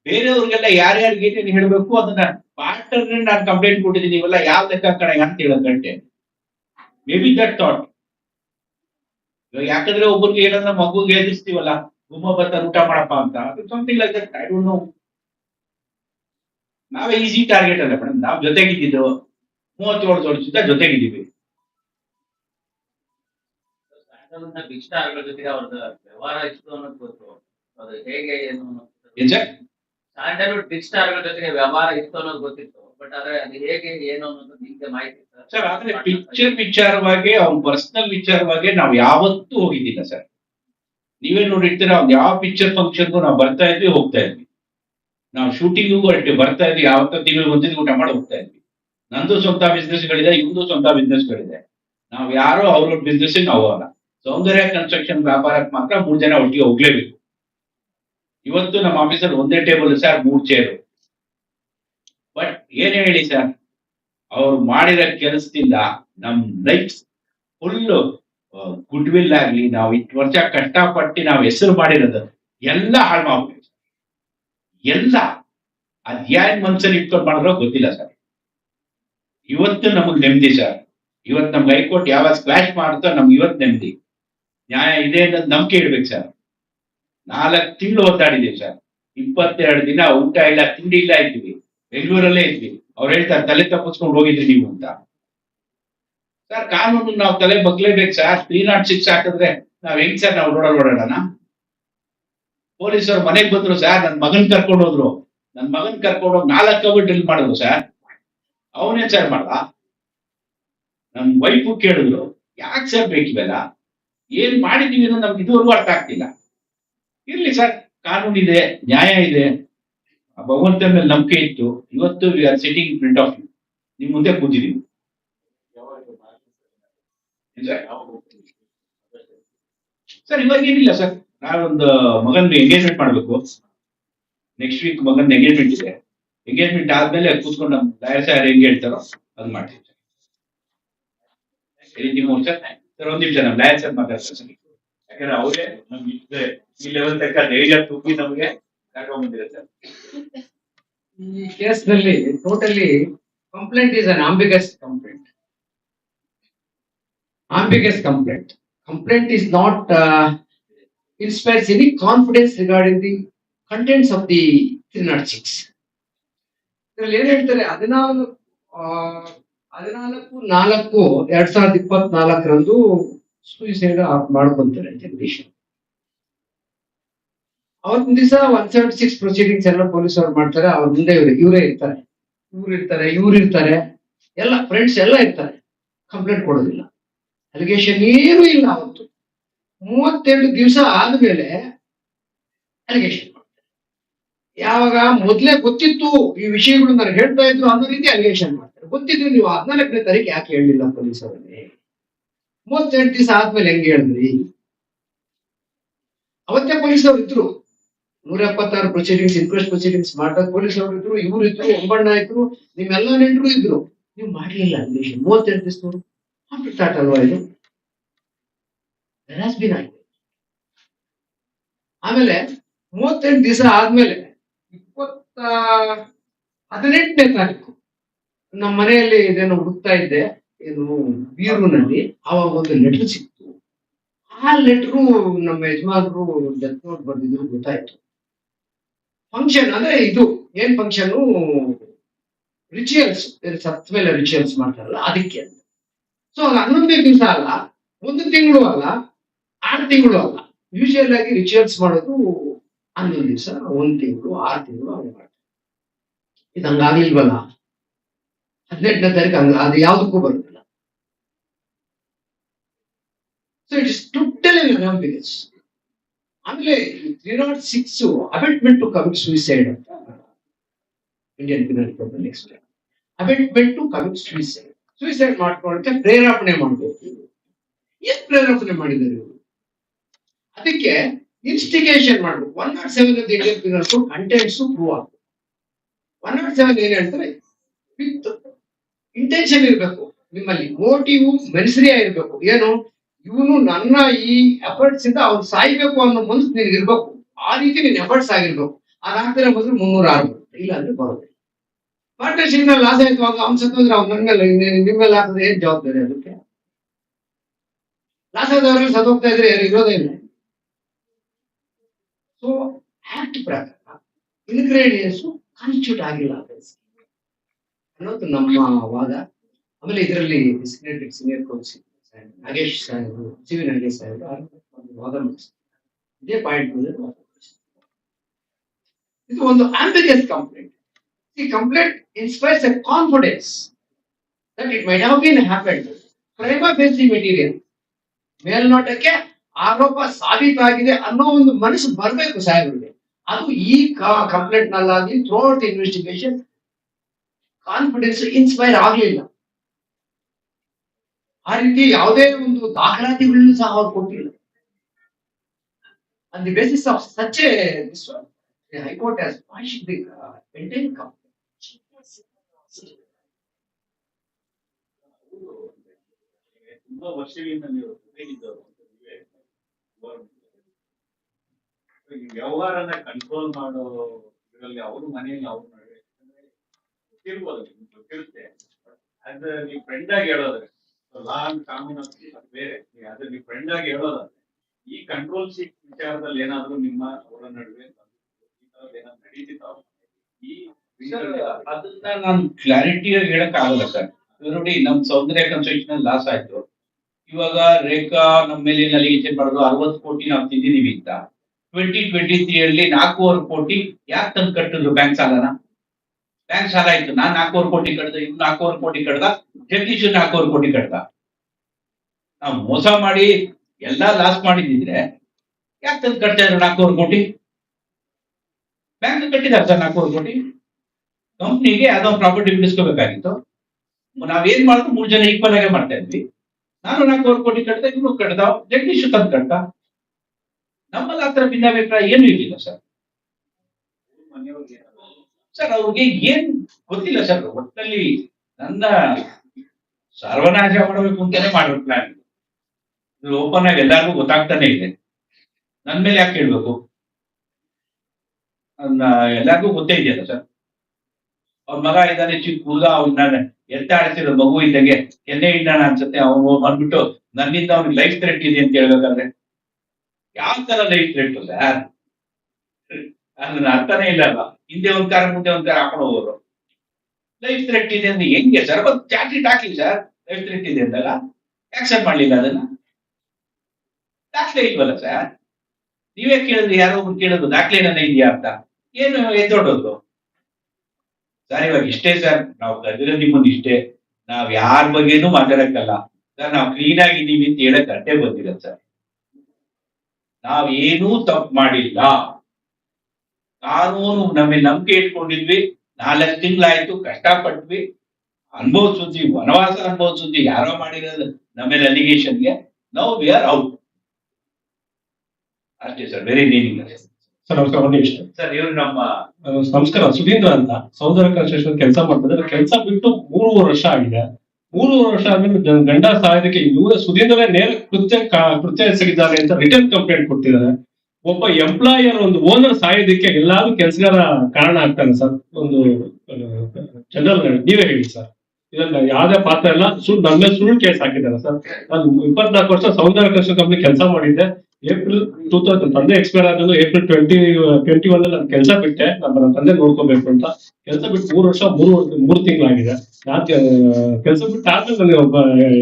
ಬೇರೆಯವ್ರಿಗೆಲ್ಲ ಯಾರ್ಯಾರಿಗೆ ಏನೇನು ಹೇಳಬೇಕು ಅದನ್ನ ಪಾರ್ಟ್ನರ್ ನಾನು ಕಂಪ್ಲೇಂಟ್ ಕೊಟ್ಟಿದ್ದೀನಿ ಇವೆಲ್ಲ ಯಾವ ಲೆಕ್ಕ ಕಣ ಅಂತ ಹೇಳೋ ಗಂಟೆ ಮೇ ಬಿ ದಟ್ ಥಾಟ್ ಇವಾಗ ಯಾಕಂದ್ರೆ ಒಬ್ಬರಿಗೆ ಏನಂದ್ರೆ ಮಗುಗೆ ಎದುರಿಸ್ತೀವಲ್ಲ ಗುಮ್ಮ ಬರ್ತಾರೆ ಊಟ ಮಾಡಪ್ಪ ಅಂತ ಅದು something like that I don't know ನಾವೇ ಈಸಿ ಟಾರ್ಗೆಟ್ ಅಲ್ಲ ಮೇಡಮ್ ನಾವು ಜೊತೆಗಿದ್ದು ಮೂವತ್ತೇಳು ವರ್ಷದ ಜೊತೆ ಜೊತೆಗಿದ್ದೀವಿ ಬಿಗ್ ಸ್ಟಾರ್ಗಳ ಜೊತೆಗೆ ಅವ್ರದ್ದು ವ್ಯವಹಾರ ಇತ್ತು ಅನ್ನೋದು ಗೊತ್ತು. ಅದು ಹೇಗೆ ಏನು ಸ್ಯಾಂಡಲ್ವುಡ್ ಬಿಗ್ ಸ್ಟಾರ್ಗಳ ಜೊತೆಗೆ ವ್ಯವಹಾರ ಇತ್ತು ಅನ್ನೋದು ಗೊತ್ತಿತ್ತು. ಬಟ್ ಆದ್ರೆ ಅದು ಹೇಗೆ, ಏನು ಅನ್ನೋದು ನಿಮ್ಗೆ ಮಾಹಿತಿ ಸರ್? ಆದ್ರೆ ಪಿಕ್ಚರ್ ವಿಚಾರವಾಗಿ, ಅವ್ನ ಪರ್ಸನಲ್ ವಿಚಾರವಾಗಿ ನಾವ್ ಯಾವತ್ತೂ ಹೋಗಿದ್ದಿಲ್ಲ ಸರ್. ನೀವೇ ನೋಡಿರ್ತೀರ, ಅವ್ನ್ ಯಾವ ಪಿಕ್ಚರ್ ಫಂಕ್ಷನ್ಗೂ ನಾವು ಬರ್ತಾ ಇದ್ವಿ, ಹೋಗ್ತಾ ಇದ್ವಿ. ನಾವು ಶೂಟಿಂಗಿಗೂ ಅಷ್ಟೇ ಬರ್ತಾ ಇದ್ವಿ, ಯಾವತ್ತ ತಿಂಗಳು ಒಂದಿನ ಊಟ ಮಾಡಿ ಹೋಗ್ತಾ ಇದ್ವಿ. ನಂದು ಸ್ವಂತ ಬಿಸ್ನೆಸ್ಗಳಿದೆ ಇವ್ದು ಸ್ವಂತ ಬಿಸ್ನೆಸ್ಗಳಿದೆ ನಾವು ಯಾರೋ ಅವ್ರ ಬಿಸ್ನೆಸ್ ನಾವು ಅಲ್ಲ ಸೌಂದರ್ಯ ಕನ್ಸ್ಟ್ರಕ್ಷನ್ ವ್ಯಾಪಾರಕ್ಕೆ ಮಾತ್ರ ಮೂರ್ ಜನ ಒಟ್ಟಿಗೆ ಹೋಗ್ಲೇಬೇಕು. ಇವತ್ತು ನಮ್ಮ ಆಫೀಸಲ್ಲಿ ಒಂದೇ ಟೇಬಲ್ ಸರ್, ಮೂರ್ ಚೇರು ಬಟ್ ಏನ್ ಹೇಳಿ ಸರ್, ಅವ್ರು ಮಾಡಿರೋ ಕೆಲಸದಿಂದ ನಮ್ ಲೈಫ್ ಫುಲ್ ಗುಡ್ ವಿಲ್ ಆಗ್ಲಿ, ನಾವು ಇಷ್ಟು ವರ್ಷ ಕಷ್ಟಪಟ್ಟು ನಾವು ಹೆಸರು ಮಾಡಿರೋದು, ಎಲ್ಲ ಹಾಳು ಮಾಡ್ಬೇಕು ಎಲ್ಲ. ಅದ್ ಯಾನ್ ಮನ್ಸಲ್ಲಿ ಇಟ್ಕೊಂಡು ಮಾಡಿದ್ರೋ ಗೊತ್ತಿಲ್ಲ ಸರ್. ಇವತ್ತು ನಮಗ್ ನೆಮ್ಮದಿ ಸರ್. ಇವತ್ತು ನಮ್ಗೆ ಹೈಕೋರ್ಟ್ ಯಾವಾಗ ಸ್ಕ್ವಾಶ್ ಮಾಡುತ್ತೋ ನಮ್ಗೆ ಇವತ್ತು ನೆಮ್ಮದಿ. ನ್ಯಾಯ ಇದೆ ಅನ್ನೋದು ನಂಬಿಕೆ ಇಡ್ಬೇಕು ಸರ್. ನಾಲ್ಕು ತಿಂಗಳು ಓದಾಡಿದೆ ಸರ್. ಇಪ್ಪತ್ತೆರಡು ದಿನ ಊಟ ಇಲ್ಲ, ತಿಂಡಿ ಇಲ್ಲ ಇದ್ವಿ. ಬೆಂಗಳೂರಲ್ಲೇ ಇದ್ವಿ. ಅವ್ರು ಹೇಳ್ತಾರೆ, ತಲೆ ತಪ್ಪಿಸ್ಕೊಂಡು ಹೋಗಿದ್ರಿ ನೀವು ಅಂತ. ಸರ್, ಕಾನೂನು ನಾವು ತಲೆ ಬಗ್ಲೇಬೇಕು ಸರ್. ತ್ರೀ ನಾಟ್ ಸಿಕ್ಸ್ ಹಾಕಿದ್ರೆ ನಾವ್ ಹೆಂಗ್ ಸರ್ ನಾವು ರೋಡಲ್ಲಿ ಓಡಾಡೋಣ? ಪೊಲೀಸರು ಮನೆಗೆ ಬಂದ್ರು ಸರ್, ನನ್ ಮಗನ್ ಕರ್ಕೊಂಡು ಹೋದ್ರು. ನನ್ ಮಗನ್ ಕರ್ಕೊಂಡು ಹೋಗಿ ನಾಲ್ಕು ಅವರ್ ಡ್ರಿಲ್ ಮಾಡಿದ್ರು ಸರ್. ಅವನೇ ಸರ್ ಮಾಡ್ದ? ನನ್ ವೈಫು ಕೇಳಿದ್ರು, ಯಾಕೆ ಸರ್ ಬೇಕಿವೆಲ್ಲ ಏನ್ ಮಾಡಿದೀವಿ ಅಂದ್ರೆ ನಮ್ಗೆ ಇದುವರೆಗೂ ಅರ್ಥ ಆಗ್ತಿಲ್ಲ. ಇರ್ಲಿ ಸರ್, ಕಾನೂನು ಇದೆ, ನ್ಯಾಯ ಇದೆ. ಭಗವಂತನ ಮೇಲೆ ನಂಬಿಕೆ ಇತ್ತು. ಇವತ್ತು we are sitting front of you ನಿಮ್ ಮುಂದೆ ಕೂತಿದೀವಿ. ಸರ್? ಇವಾಗ ಏನಿಲ್ಲ ಸರ್. ನಾವೊಂದು ಮಗನ್ ಎಂಗೇಜ್ಮೆಂಟ್ ಮಾಡ್ಬೇಕು. ನೆಕ್ಸ್ಟ್ ವೀಕ್ ಮಗನ್ ಎಂಗೇಜ್ಮೆಂಟ್ ಇದೆ. ಎಂಗೇಜ್ಮೆಂಟ್ ಆದ್ಮೇಲೆ ಕೂತ್ಕೊಂಡು ನಮ್ಮ ಲಾಯರ್ ಸರ್ ಹೆಂಗ್ ಹೇಳ್ತಾರೋ ಅದು ಮಾಡ್ತೀವಿ. ಸರ್, ಒಂದ್ ನಿಮಿಷ, ನಮ್ಮ ಲಾಯರ್ ಸರ್ ಮಾತಾಡ್ತಾರೆ. ಯಾಕಂದ್ರೆ ಅವರೇ ನಮ್ಗೆ ಈ ಲೆವೆಲ್ ತಕ್ಕ ಧೈರ್ಯ ತುಂಬಿ ನಮ್ಗೆ ಕರ್ಕೊಂಡ್ ಬಂದಿರುತ್ತೆ. ಈ ಕೇಸ್ನಲ್ಲಿ totally complaint is an ambiguous complaint ambiguous complaint complaint is not inspires any confidence regarding the contents of the three nought six ಇದ್ರಲ್ಲಿ ಏನ್ ಹೇಳ್ತಾರೆ? ಹದಿನಾಲ್ಕು ಹದಿನಾಲ್ಕು, ನಾಲ್ಕು, ಎರಡ್ ಸಾವಿರದ ಇಪ್ಪತ್ನಾಲ್ಕರಂದು ಸೂಸೈಡ್ ಮಾಡ್ಕೊಂತಾರೆ ಜಗದೀಶ್ ಅವತ್ತಿನ ದಿವಸ ಒನ್ ಸೆವೆಂಟಿ ಸಿಕ್ಸ್ ಪ್ರೊಸೀಡಿಂಗ್ಸ್ ಎಲ್ಲ ಪೊಲೀಸ್ ಅವ್ರು ಮಾಡ್ತಾರೆ, ಅವ್ರ ಮುಂದೆ ಇವ್ರು, ಇವರೇ ಇರ್ತಾರೆ. ಇವ್ರು ಇರ್ತಾರೆ ಇವ್ರು ಇರ್ತಾರೆ. ಎಲ್ಲ ಫ್ರೆಂಡ್ಸ್ ಎಲ್ಲ ಇರ್ತಾರೆ. ಕಂಪ್ಲೇಂಟ್ ಕೊಡೋದಿಲ್ಲ. ಅಲಿಗೇಷನ್ ಏನೂ ಇಲ್ಲ ಅವತ್ತು. ಮೂವತ್ತೆರಡು ದಿವಸ ಆದ್ಮೇಲೆ ಅಲಿಗೇಷನ್ ಮಾಡ್ತಾರೆ ಯಾವಾಗ ಮೊದ್ಲೇ ಗೊತ್ತಿತ್ತು ಈ ವಿಷಯಗಳು ನಾನು ಹೇಳ್ತಾ ಇದ್ರು ಅನ್ನೋ ರೀತಿ ಅಲಿಗೇಷನ್ ಮಾಡ್ತಾರೆ. ಗೊತ್ತಿದ್ರು ನೀವು ಹದಿನಾಲ್ಕನೇ ತಾರೀಕು ಯಾಕೆ ಹೇಳಲಿಲ್ಲ ಪೊಲೀಸ್ ಅವರಿಗೆ? ಮೂವತ್ತೆಂಟು ದಿವಸ ಆದ್ಮೇಲೆ ಹೆಂಗೆ ಹೇಳಿದ್ರಿ? ಅವತ್ತೇ ಪೊಲೀಸ್ ಅವ್ರು ಇದ್ರು. ನೂರ ಎಪ್ಪತ್ತಾರು ಪ್ರೊಸೀಡಿಂಗ್ಸ್ ಇನ್ಕ್ವೆಸ್ಟ್ ಪ್ರೊಸೀಡಿಂಗ್ಸ್ ಪೊಲೀಸ್ ಅವರು ಇದ್ರು, ಇವ್ರು ಇದ್ರು ಒಂಬಣ್ಣ ಇದ್ರು ನಿಮ್ಮೆಲ್ಲ ನೆಂಟರು ಇದ್ರು. ನೀವು ಮಾಡ್ಲಿಲ್ಲ ಅನ್ವೇಷಣೆ ಮೂವತ್ತೆಂಟು ದಿವಸದವರು. ಆಫ್ಟರ್ ಸ್ಟಾರ್ಟ್ ಅಲ್ವಾ ಇದು? ಬಿನ್ ಆಗಿದೆ. ಆಮೇಲೆ ಮೂವತ್ತೆಂಟು ದಿವಸ ಆದ್ಮೇಲೆ ಇಪ್ಪತ್ತ ಹದಿನೆಂಟನೇ ತಾರೀಕು ನಮ್ಮ ಮನೆಯಲ್ಲಿ ಇದೇನೋ ಹುಡುಕ್ತಾ ಇದ್ದೆ. ಏನು ಬೀರೂನಲ್ಲಿ ಅವಾಗ ಒಂದು ಲೆಟರ್ ಸಿಕ್ತು. ಆ ಲೆಟ್ರು ನಮ್ಮ ಯಜಮಾನರು ಡೆತ್ ಬರ್ದಿದ್ರು ಗೊತ್ತಾಯ್ತು. ಫಂಕ್ಷನ್ ಅಂದ್ರೆ ಇದು, ಏನ್ ಫಂಕ್ಷನ್ ರಿಚುಯಲ್ಸ್ ಸತ್ ಮೇಲೆ ರಿಚುವಲ್ಸ್ ಮಾಡ್ತಾರಲ್ಲ, ಅದಕ್ಕೆ ಅಂತ. ಸೊ ಅದು ಹನ್ನೊಂದನೇ ದಿವಸ ಅಲ್ಲ, ಒಂದು ತಿಂಗಳು ಅಲ್ಲ, ಆರು ತಿಂಗಳು ಅಲ್ಲ. ಯೂಶುವಲ್ ಆಗಿ ರಿಚುಯಲ್ಸ್ ಮಾಡೋದು ಹನ್ನೊಂದು ದಿವಸ, ಒಂದು ತಿಂಗಳು, ಆರು ತಿಂಗಳು, ಹಂಗೆ ಮಾಡ್ತಾರೆ. ಇದು ಹಂಗಾಗಿಲ್ವಲ್ಲ ಹದಿನೆಂಟನೇ ತಾರೀಕು ಹಂಗ, ಅದು ಯಾವ್ದಕ್ಕೂ ಬರುದಿಲ್ಲ ಸೊ ಇಟ್ ಟೋಟಲ್ ಅನಾಂಬಿಗಸ್ ಆಮೇಲೆ three not six abetment to commit suicide ಅಂತ Indian penal code next abetment to commit suicide suicide ಮಾಡ್ಕೊಳ್ಳಕ್ಕೆ ಪ್ರೇರೇಪಣೆ ಮಾಡಬೇಕು ಏನ್ ಪ್ರೇರೇಪಣೆ ಮಾಡಿದ್ದಾರೆ ಇವರು? ಅದಕ್ಕೆ ಇನ್ಸ್ಟಿಗೇಷನ್ ಮಾಡಬೇಕು. ಒನ್ ನಾಟ್ ಸೆವೆನ್ ಅಂತ Indian penal code contents prove ಆಗ್ಬೇಕು. ಒನ್ ನಾಟ್ ಸೆವೆನ್ ಏನ್ ಹೇಳ್ತಾರೆ? ವಿತ್ ಇಂಟೆನ್ಷನ್ ಇರಬೇಕು. ನಿಮ್ಮಲ್ಲಿ ಮೋಟಿವ್ ಮೆನ್ಸರಿಯ ಇರಬೇಕು. ಏನು? ಇವನು ನನ್ನ ಈ ಎಫರ್ಟ್ಸ್ ಇಂದ ಅವ್ನು ಸಾಯ್ಬೇಕು ಅನ್ನೋ ಮನಸ್ಸು ನೀನು ಇರ್ಬೇಕು. ಆ ರೀತಿ ನೀನ್ ಎಫರ್ಟ್ಸ್ ಆಗಿರ್ಬೇಕು. ಅದಾಗ್ತಾರೆ ಬಂದ್ರೆ ಮುನ್ನೂರ ಆರು ಇಲ್ಲ ಅಂದ್ರೆ ಬರೋದಿಲ್ಲ. ಪಾರ್ಟ್ನರ್ಶಿಪ್ನಲ್ಲಿ ಲಾಸ್ ಆಯ್ತುವಾಗ ಅವ್ನು ಸತ್ತೋದ್ರೆ ಅವ್ನು ನನ್ನ ಮೇಲೆ ಇನ್ನು ನಿಮ್ಮ ಮೇಲೆ ಹಾಕಿದ್ರೆ ಏನ್ ಜವಾಬ್ದಾರಿ ಅದಕ್ಕೆ? ಲಾಸ್ ಆದವ್ರಲ್ಲಿ ಸತ್ತೋಗ್ತಾ ಇದ್ರೆ ಯಾರು ಇರೋದೇ ಇಲ್ಲ. ಸೊ ಆಕ್ಟ್ ಪ್ರಕಾರ ಇನ್ಗ್ರೇಡಿಯನ್ಸ್ ಕಾನ್ಸ್ಟಿಟ್ಯೂಟ್ ಆಗಿಲ್ಲ. ಅನ್ನೋದು ನಮ್ಮ ವಾದ. ಆಮೇಲೆ ಇದರಲ್ಲಿ ಸೀನಿಯರ್ ಕೌನ್ಸಿಲ್ ನಾಗೇಶ್ ಸಾಹೇಬರು, ಸಿ ವಿ ನಾಗೇಶ್ ಒಂದು ವಾದ. ಇದೇ ಪಾಯಿಂಟ್ ಇದು ಒಂದು ಆಂಬಿಗಸ್ ಕಂಪ್ಲೇಂಟ್ ಈ complaint inspires a confidence that it might have been happened prima facie material ಮೇಲ್ನೋಟಕ್ಕೆ ಆರೋಪ ಸಾಬೀತಾಗಿದೆ ಅನ್ನೋ ಒಂದು ಮನಸ್ಸು ಬರಬೇಕು ಸಾಹೇಬರಿಗೆ. ಅದು ಈ ಕಂಪ್ಲೇಂಟ್ ನಲ್ಲಾಗಿ throughout investigation confidence inspire ಆಗಲಿಲ್ಲ. ಆ ರೀತಿ ಯಾವುದೇ ಒಂದು ದಾಖಲಾತಿಗಳನ್ನು ಸಹ ಅವ್ರು ಕೊಟ್ಟಿಲ್ಲ on the basis of such has quashed the uh, entire complaint. ತುಂಬಾ ವರ್ಷಗಳಿಂದ ನೀವು. ವ್ಯವಹಾರನ ಕಂಟ್ರೋಲ್ ಮಾಡೋ ಇದರಲ್ಲಿ ಅವ್ರ ಮನೆಯಲ್ಲಿ ಅವ್ರ ನಡುವೆ ಗೊತ್ತಿರ್ಬೋದು ಗೊತ್ತಿರುತ್ತೆ ಅದ್ ನೀವು ಫ್ರೆಂಡ್ ಆಗಿ ಹೇಳೋದ್ರೆ ಫ್ರೆಂಡ್ ಆಗಿ ಹೇಳೋದಾದ್ರೆ, ಈ ಕಂಟ್ರೋಲ್ ಶೀಟ್ ವಿಚಾರದಲ್ಲಿ ಏನಾದ್ರೂ ನಿಮ್ಮ ಅವರ ನಡುವೆ ಏನಾದ್ರು ನಡೀತಿತ್ತ? ಈ ಅದನ್ನ ನಾನು ಕ್ಲಾರಿಟಿ ಹೇಳಕ್ ಆಗಲ್ಲ ಸರ್ ನೋಡಿ, ನಮ್ ಸೌಂದರ್ಯ ಕನ್ಸ್ಟ್ರಕ್ಷನ್ ಲಾಸ್ ಆಯ್ತು. ಇವಾಗ ರೇಖಾ ನಮ್ಮ ಮೇಲೆ ನಲಿಗೆ ಮಾಡೋದು ಅರವತ್ತು ಕೋಟಿ ನಾವು ತಿಂದಿದೀವಿ ಅಂತ. ಟ್ವೆಂಟಿ ಟ್ವೆಂಟಿ ತ್ರೀ ಅಲ್ಲಿ ನಾಲ್ಕೂವರೆ ಕೋಟಿ ಯಾಕೆ ತಂದು ಕಟ್ಟಿದ್ರು ಬ್ಯಾಂಕ್ ಸಾಲನ? ಬ್ಯಾಂಕ್ ಸಾಲ ಆಯ್ತು. ನಾನ್ ನಾಲ್ಕೂವರೆ ಕೋಟಿ ಕಡ್ದ ಇವ್ ನಾಲ್ಕೂವರೆ ಕೋಟಿ ಕಡ್ದ ಜಗದೀಶ್ ನಾಲ್ಕೂವರೆ ಕೋಟಿ ಕಡ್ದ ನಾವು ಮೋಸ ಮಾಡಿ ಎಲ್ಲಾ ಲಾಸ್ ಮಾಡಿದಿದ್ರೆ ಯಾಕೆ ತಂದು ಕಟ್ತಾ ಇದ್ರು ನಾಲ್ಕೂವರೆ ಕೋಟಿ? ಬ್ಯಾಂಕ್ ಕಟ್ಟಿದ್ದಾರೆ ಸರ್ ನಾಲ್ಕೂವರೆ ಕೋಟಿ. ಕಂಪ್ನಿಗೆ ಯಾವ್ದೋ ಪ್ರಾಪರ್ಟಿ ಬಿಡಿಸ್ಕೋಬೇಕಾಗಿತ್ತು. ನಾವೇನ್ ಮಾಡಿದ್ರು ಮೂರ್ ಜನ ಈಕ್ವಲ್ ಆಗಿ ಮಾಡ್ತಾ ಇದ್ವಿ. ನಾನು ನಾಲ್ಕೂವರೆ ಕೋಟಿ ಕಟ್ತಾ ಇವ್ರು ಕಟ್ದ ಜಗದೀಶ್ ತಂದು ಕಟ್ಟ ನಮ್ಮಲ್ಲಿ ಹತ್ರ ಭಿನ್ನಾಭಿಪ್ರಾಯ ಏನು ಇರಲಿಲ್ಲ ಸರ್. ಸರ್, ಅವ್ರಿಗೆ ಏನ್ ಗೊತ್ತಿಲ್ಲ ಸರ್ ಒಟ್ಟಲ್ಲಿ ನನ್ನ ಸರ್ವನಾಶ ಮಾಡಬೇಕು ಅಂತಾನೆ ಮಾಡೋ ಪ್ಲಾನ್ ಓಪನ್ ಆಗಿ ಎಲ್ಲರಿಗೂ ಗೊತ್ತಾಗ್ತಾನೆ ಇದೆ. ನನ್ ಮೇಲೆ ಯಾಕೆ ಕೇಳ್ಬೇಕು ಎಲ್ಲಾರ್ಗು ಗೊತ್ತೇ ಇದೆಯಲ್ಲ ಸರ್. ಅವ್ರ ಮಗ ಇದ್ದಾನೆ, ಚಿಕ್ಕ ಹುಡುಗ, ಅವ್ನ ಎತ್ತಾಡ್ತಿರೋ ಮಗು ಇದ್ದಂಗೆ ಎಣ್ಣೆ ಇದ್ದಾನ ಅನ್ಸುತ್ತೆ. ಅವನು ಬಂದ್ಬಿಟ್ಟು ನನ್ನಿಂದ ಅವ್ನಿಗೆ ಲೈಫ್ ಥ್ರೆಟ್ ಇದೆ ಅಂತ ಹೇಳ್ಬೇಕಾದ್ರೆ. ಯಾವ ತರ ಲೈಫ್ ಥ್ರೆಟ್ ಸರ್? ಅದನ್ನ ಅರ್ಥನೇ ಇಲ್ಲ ಅಲ್ವಾ ಹಿಂದೆ ಒಂದ್ ಕಾರ ಮುಂದೆ ಒಂದ್ ಕಾರ ಹಾಕೊಂಡು ಹೋಗೋರು. ಲೈಫ್ ಥ್ರೆಟ್ ಇದೆ ಅಂದ್ರೆ ಹೆಂಗೆ ಸರ್ ಒಂದು ಟಾಕಿಂಗ್ ಹಾಕಿ ಸರ್ ಲೈಫ್ ಥ್ರೆಟ್ ಇದೆ ಅಂತಲ್ಲ ಆಕ್ಸೆಪ್ಟ್ ಮಾಡ್ಲಿಲ್ಲ ಅದನ್ನ? ದಾಖಲೆ ಇಲ್ವಲ್ಲ ಸರ್ ನೀವೇ ಕೇಳಿದ್ರೆ ಯಾರೋ ಒಬ್ರು ಕೇಳೋದು ದಾಖಲೆ ನನ್ನ ಇದೆಯಾ ಅಂತ. ಏನು ಎದ್ದೊಡೋದು ಸರ್ ಇವಾಗ ಇಷ್ಟೇ ಸರ್ ನಾವು ಕದಿರೋ ನಿಮ್ಮನ್ನ ಇಷ್ಟೇ. ನಾವ್ ಯಾರ ಬಗ್ಗೆನೂ ಮಾತಾಡಕ್ಕಲ್ಲ. ಸರ್ ನಾವು ಕ್ಲೀನ್ ಆಗಿದ್ದೀವಿ ಅಂತ ಹೇಳಕ್ ಅಡ್ಡೆ ಬಂದಿಲ್ಲ ಸರ್ ನಾವೇನೂ ತಪ್ಪು ಮಾಡಿಲ್ಲ. ಕಾನೂನು ನಮಗೆ ನಂಬಿಕೆ ಇಟ್ಕೊಂಡಿದ್ವಿ ನಾಲ್ಕು ತಿಂಗಳಾಯ್ತು ಕಷ್ಟಪಟ್ವಿ. ಅನುಭವಿಸಿದ್ವಿ ವನವಾಸ ಅನುಭವಿಸಿದ್ವಿ ಯಾರೋ ಮಾಡಿರೋದು ನಮ್ಮೇಲೆ ಅಲಿಗೇಷನ್ಗೆ ನೌ ವಿ ಆರ್ ಔಟ್ ಅಷ್ಟೇ ಸರ್ ವೆರಿ ಮೀನಿಂಗ್ ಸರ್ ನಮಸ್ಕಾರ ನಿಮಿಷ ಸರ್ ಇವ್ರು ನಮ್ಮ ನಮಸ್ಕಾರ ಸುಧೀಂದ್ರ ಅಂತ. ಸೌಂದರ್ಯ ಕನ್ಸ್ಟ್ರಕ್ಷನ್ ಕೆಲಸ ಮಾಡ್ತಿದ್ದಾರೆ. ಕೆಲಸ ಬಿಟ್ಟು ಮೂರುವರೆ ವರ್ಷ ಆಗಿದೆ. ಮೂರುವರೆ ವರ್ಷ ಆದ್ಮೇಲೆ ಗಂಡ ಸಾಯೋದಕ್ಕೆ ಇವರ ಸುಧೀಂದ್ರ ನೇರ ಕೃತ್ಯ ಕೃತ್ಯ ಎಸಗಿದ್ದಾರೆ ಅಂತ ರಿಟರ್ನ್ ಕಂಪ್ಲೇಂಟ್ ಕೊಟ್ಟಿದ್ದಾರೆ. ಒಬ್ಬ ಎಂಪ್ಲಾಯರ್ ಒಂದು ಓನರ್ ಸಾಯೋದಕ್ಕೆ ಎಲ್ಲಾರು ಕೆಲಸಗಾರ ಕಾರಣ ಆಗ್ತಾನೆ ಸರ್. ಒಂದು ಜನರಲ್ ನೀವೇ ಹೇಳಿ ಸರ್. ಇದನ್ನ ಯಾವ್ದೇ ಪಾತ್ರ ಇಲ್ಲ. ಸುಳ್ಳು ನನ್ನ ಸುಳ್ಳು ಕೇಸ್ ಹಾಕಿದ್ದಾರೆ ಸರ್. ನಾನು ಇಪ್ಪತ್ನಾಲ್ಕು ವರ್ಷ ಸೌಂದರ್ಯ ಕೃಷ್ಣ ಕಂಪ್ನಿ ಕೆಲಸ ಮಾಡಿದ್ದೆ. ಏಪ್ರಿಲ್ ಟೂ ತೌಸಂಡ್ ತಂದೆ ಎಕ್ಸ್ಪೈರ್ ಆದ್ರೂ ಏಪ್ರಿಲ್ ಟ್ವೆಂಟಿ ಟ್ವೆಂಟಿ ಒನ್ ನಾನು ಕೆಲಸ ಬಿಟ್ಟೆ. ನಮ್ಮ ತಂದೆ ನೋಡ್ಕೋಬೇಕು ಅಂತ. ಕೆಲಸ ಬಿಟ್ಟು ಮೂರು ವರ್ಷ, ಮೂರು ಮೂರು ತಿಂಗಳಾಗಿದೆ. ನಾನು ಕೆಲಸ ಬಿಟ್ಟು ಆದ್ಮೇಲೆ ನನಗೆ ಒಬ್ಬ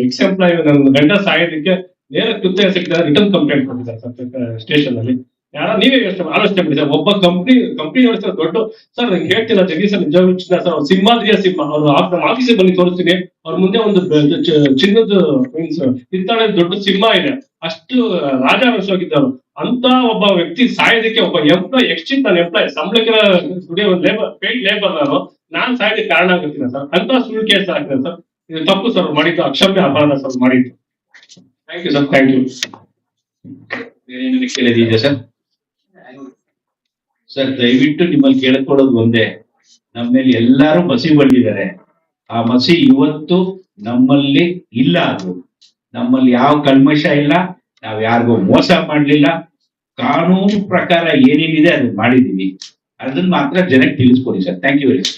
ಎಕ್ಸ್ ಎಂಪ್ಲಾಯ್ ನನ್ನ ಗಂಡ ಸಾಯೋದಕ್ಕೆ ನೇರ ಕೃತ್ಯ ಸಿಗ್ತಾರೆ ರಿಟರ್ನ್ ಕಂಪ್ಲೇಂಟ್ ಕೊಟ್ಟಿದ್ದಾರೆ ಸರ್, ಸ್ಟೇಷನ್ ಅಲ್ಲಿ. ಯಾರ ನೀವೇ ಯೋಚನೆ ಆಲೋಚನೆ ಮಾಡಿ ಸರ್. ಒಬ್ಬ ಕಂಪ್ನಿ ಕಂಪ್ನಿ ಸರ್ ದೊಡ್ಡ ಸರ್ ನಂಗೆ ಹೇಳ್ತಿಲ್ಲ ಜಗದೀಶ್ ಸರ್ ನಿಜ ಮುಚ್ಚಿದ ಸರ್. ಅವ್ರು ಸಿಂಹಾದ್ರಿಯ ಸಿಂಹ. ಅವರು ನಮ್ಮ ಆಫೀಸಿಗೆ ಬಂದು ತೋರಿಸ್ತೀನಿ. ಅವ್ರ ಮುಂದೆ ಒಂದು ಚಿನ್ನದ ಮೀನ್ಸ್ ಕಿತ್ತಾಳೆ ದೊಡ್ಡ ಸಿಂಹ ಇದೆ. ಅಷ್ಟು ರಾಜವಂಶವಾಗಿದ್ದರು ಅಂತ ಒಬ್ಬ ವ್ಯಕ್ತಿ ಸಾಯೋದಕ್ಕೆ ಒಬ್ಬ ಎಂಪ್ಲಾಯ್ ಎಕ್ಸ್ಚೇಂಜ್ ನಾನು ಎಂಪ್ಲಾಯ್ ಸಂಬಳಕ್ಕೆ ದುಡಿಯೋ ಒಂದು ಲೇಬರ್ ಪೇಯ್ಡ್ ಲೇಬರ್ ನಾನು ನಾನ್ ಸಾಯೋದಕ್ಕೆ ಕಾರಣ ಆಗುತ್ತೀನಿ ಸರ್. ಅಂತ ಸುಳ್ಳು ಕೇಸ್ ಆಗ್ತದೆ ಸರ್. ಇದು ತಪ್ಪು ಸರ್ ಮಾಡಿದ್ದು. ಅಕ್ಷಮ್ಯ ಅಪರಾಧ ಸರ್ ಮಾಡಿದ್ದು. Thank you sir thank you ಏನೇನು ಕೇಳಿದೀಯ ಸರ್? ಸರ್, ದಯವಿಟ್ಟು ನಿಮ್ಮಲ್ಲಿ ಕೇಳ್ಕೊಳ್ಳೋದು ಒಂದೇ. ನಮ್ಮ ಮೇಲೆ ಎಲ್ಲಾರು ಮಸಿ ಬಂದಿದ್ದಾರೆ. ಆ ಮಸಿ ಇವತ್ತು ನಮ್ಮಲ್ಲಿ ಇಲ್ಲ ಅದು. ನಮ್ಮಲ್ಲಿ ಯಾವ ಕಲ್ಮಶ ಇಲ್ಲ, ನಾವ್ ಯಾರಿಗೂ ಮೋಸ ಮಾಡ್ಲಿಲ್ಲ. ಕಾನೂನು ಪ್ರಕಾರ ಏನೇನಿದೆ ಅದನ್ನ ಮಾಡಿದೀವಿ ಅದನ್ನ ಮಾತ್ರ ಜನಕ್ಕೆ ತಿಳಿಸ್ಕೊಡಿ sir. Thank you very much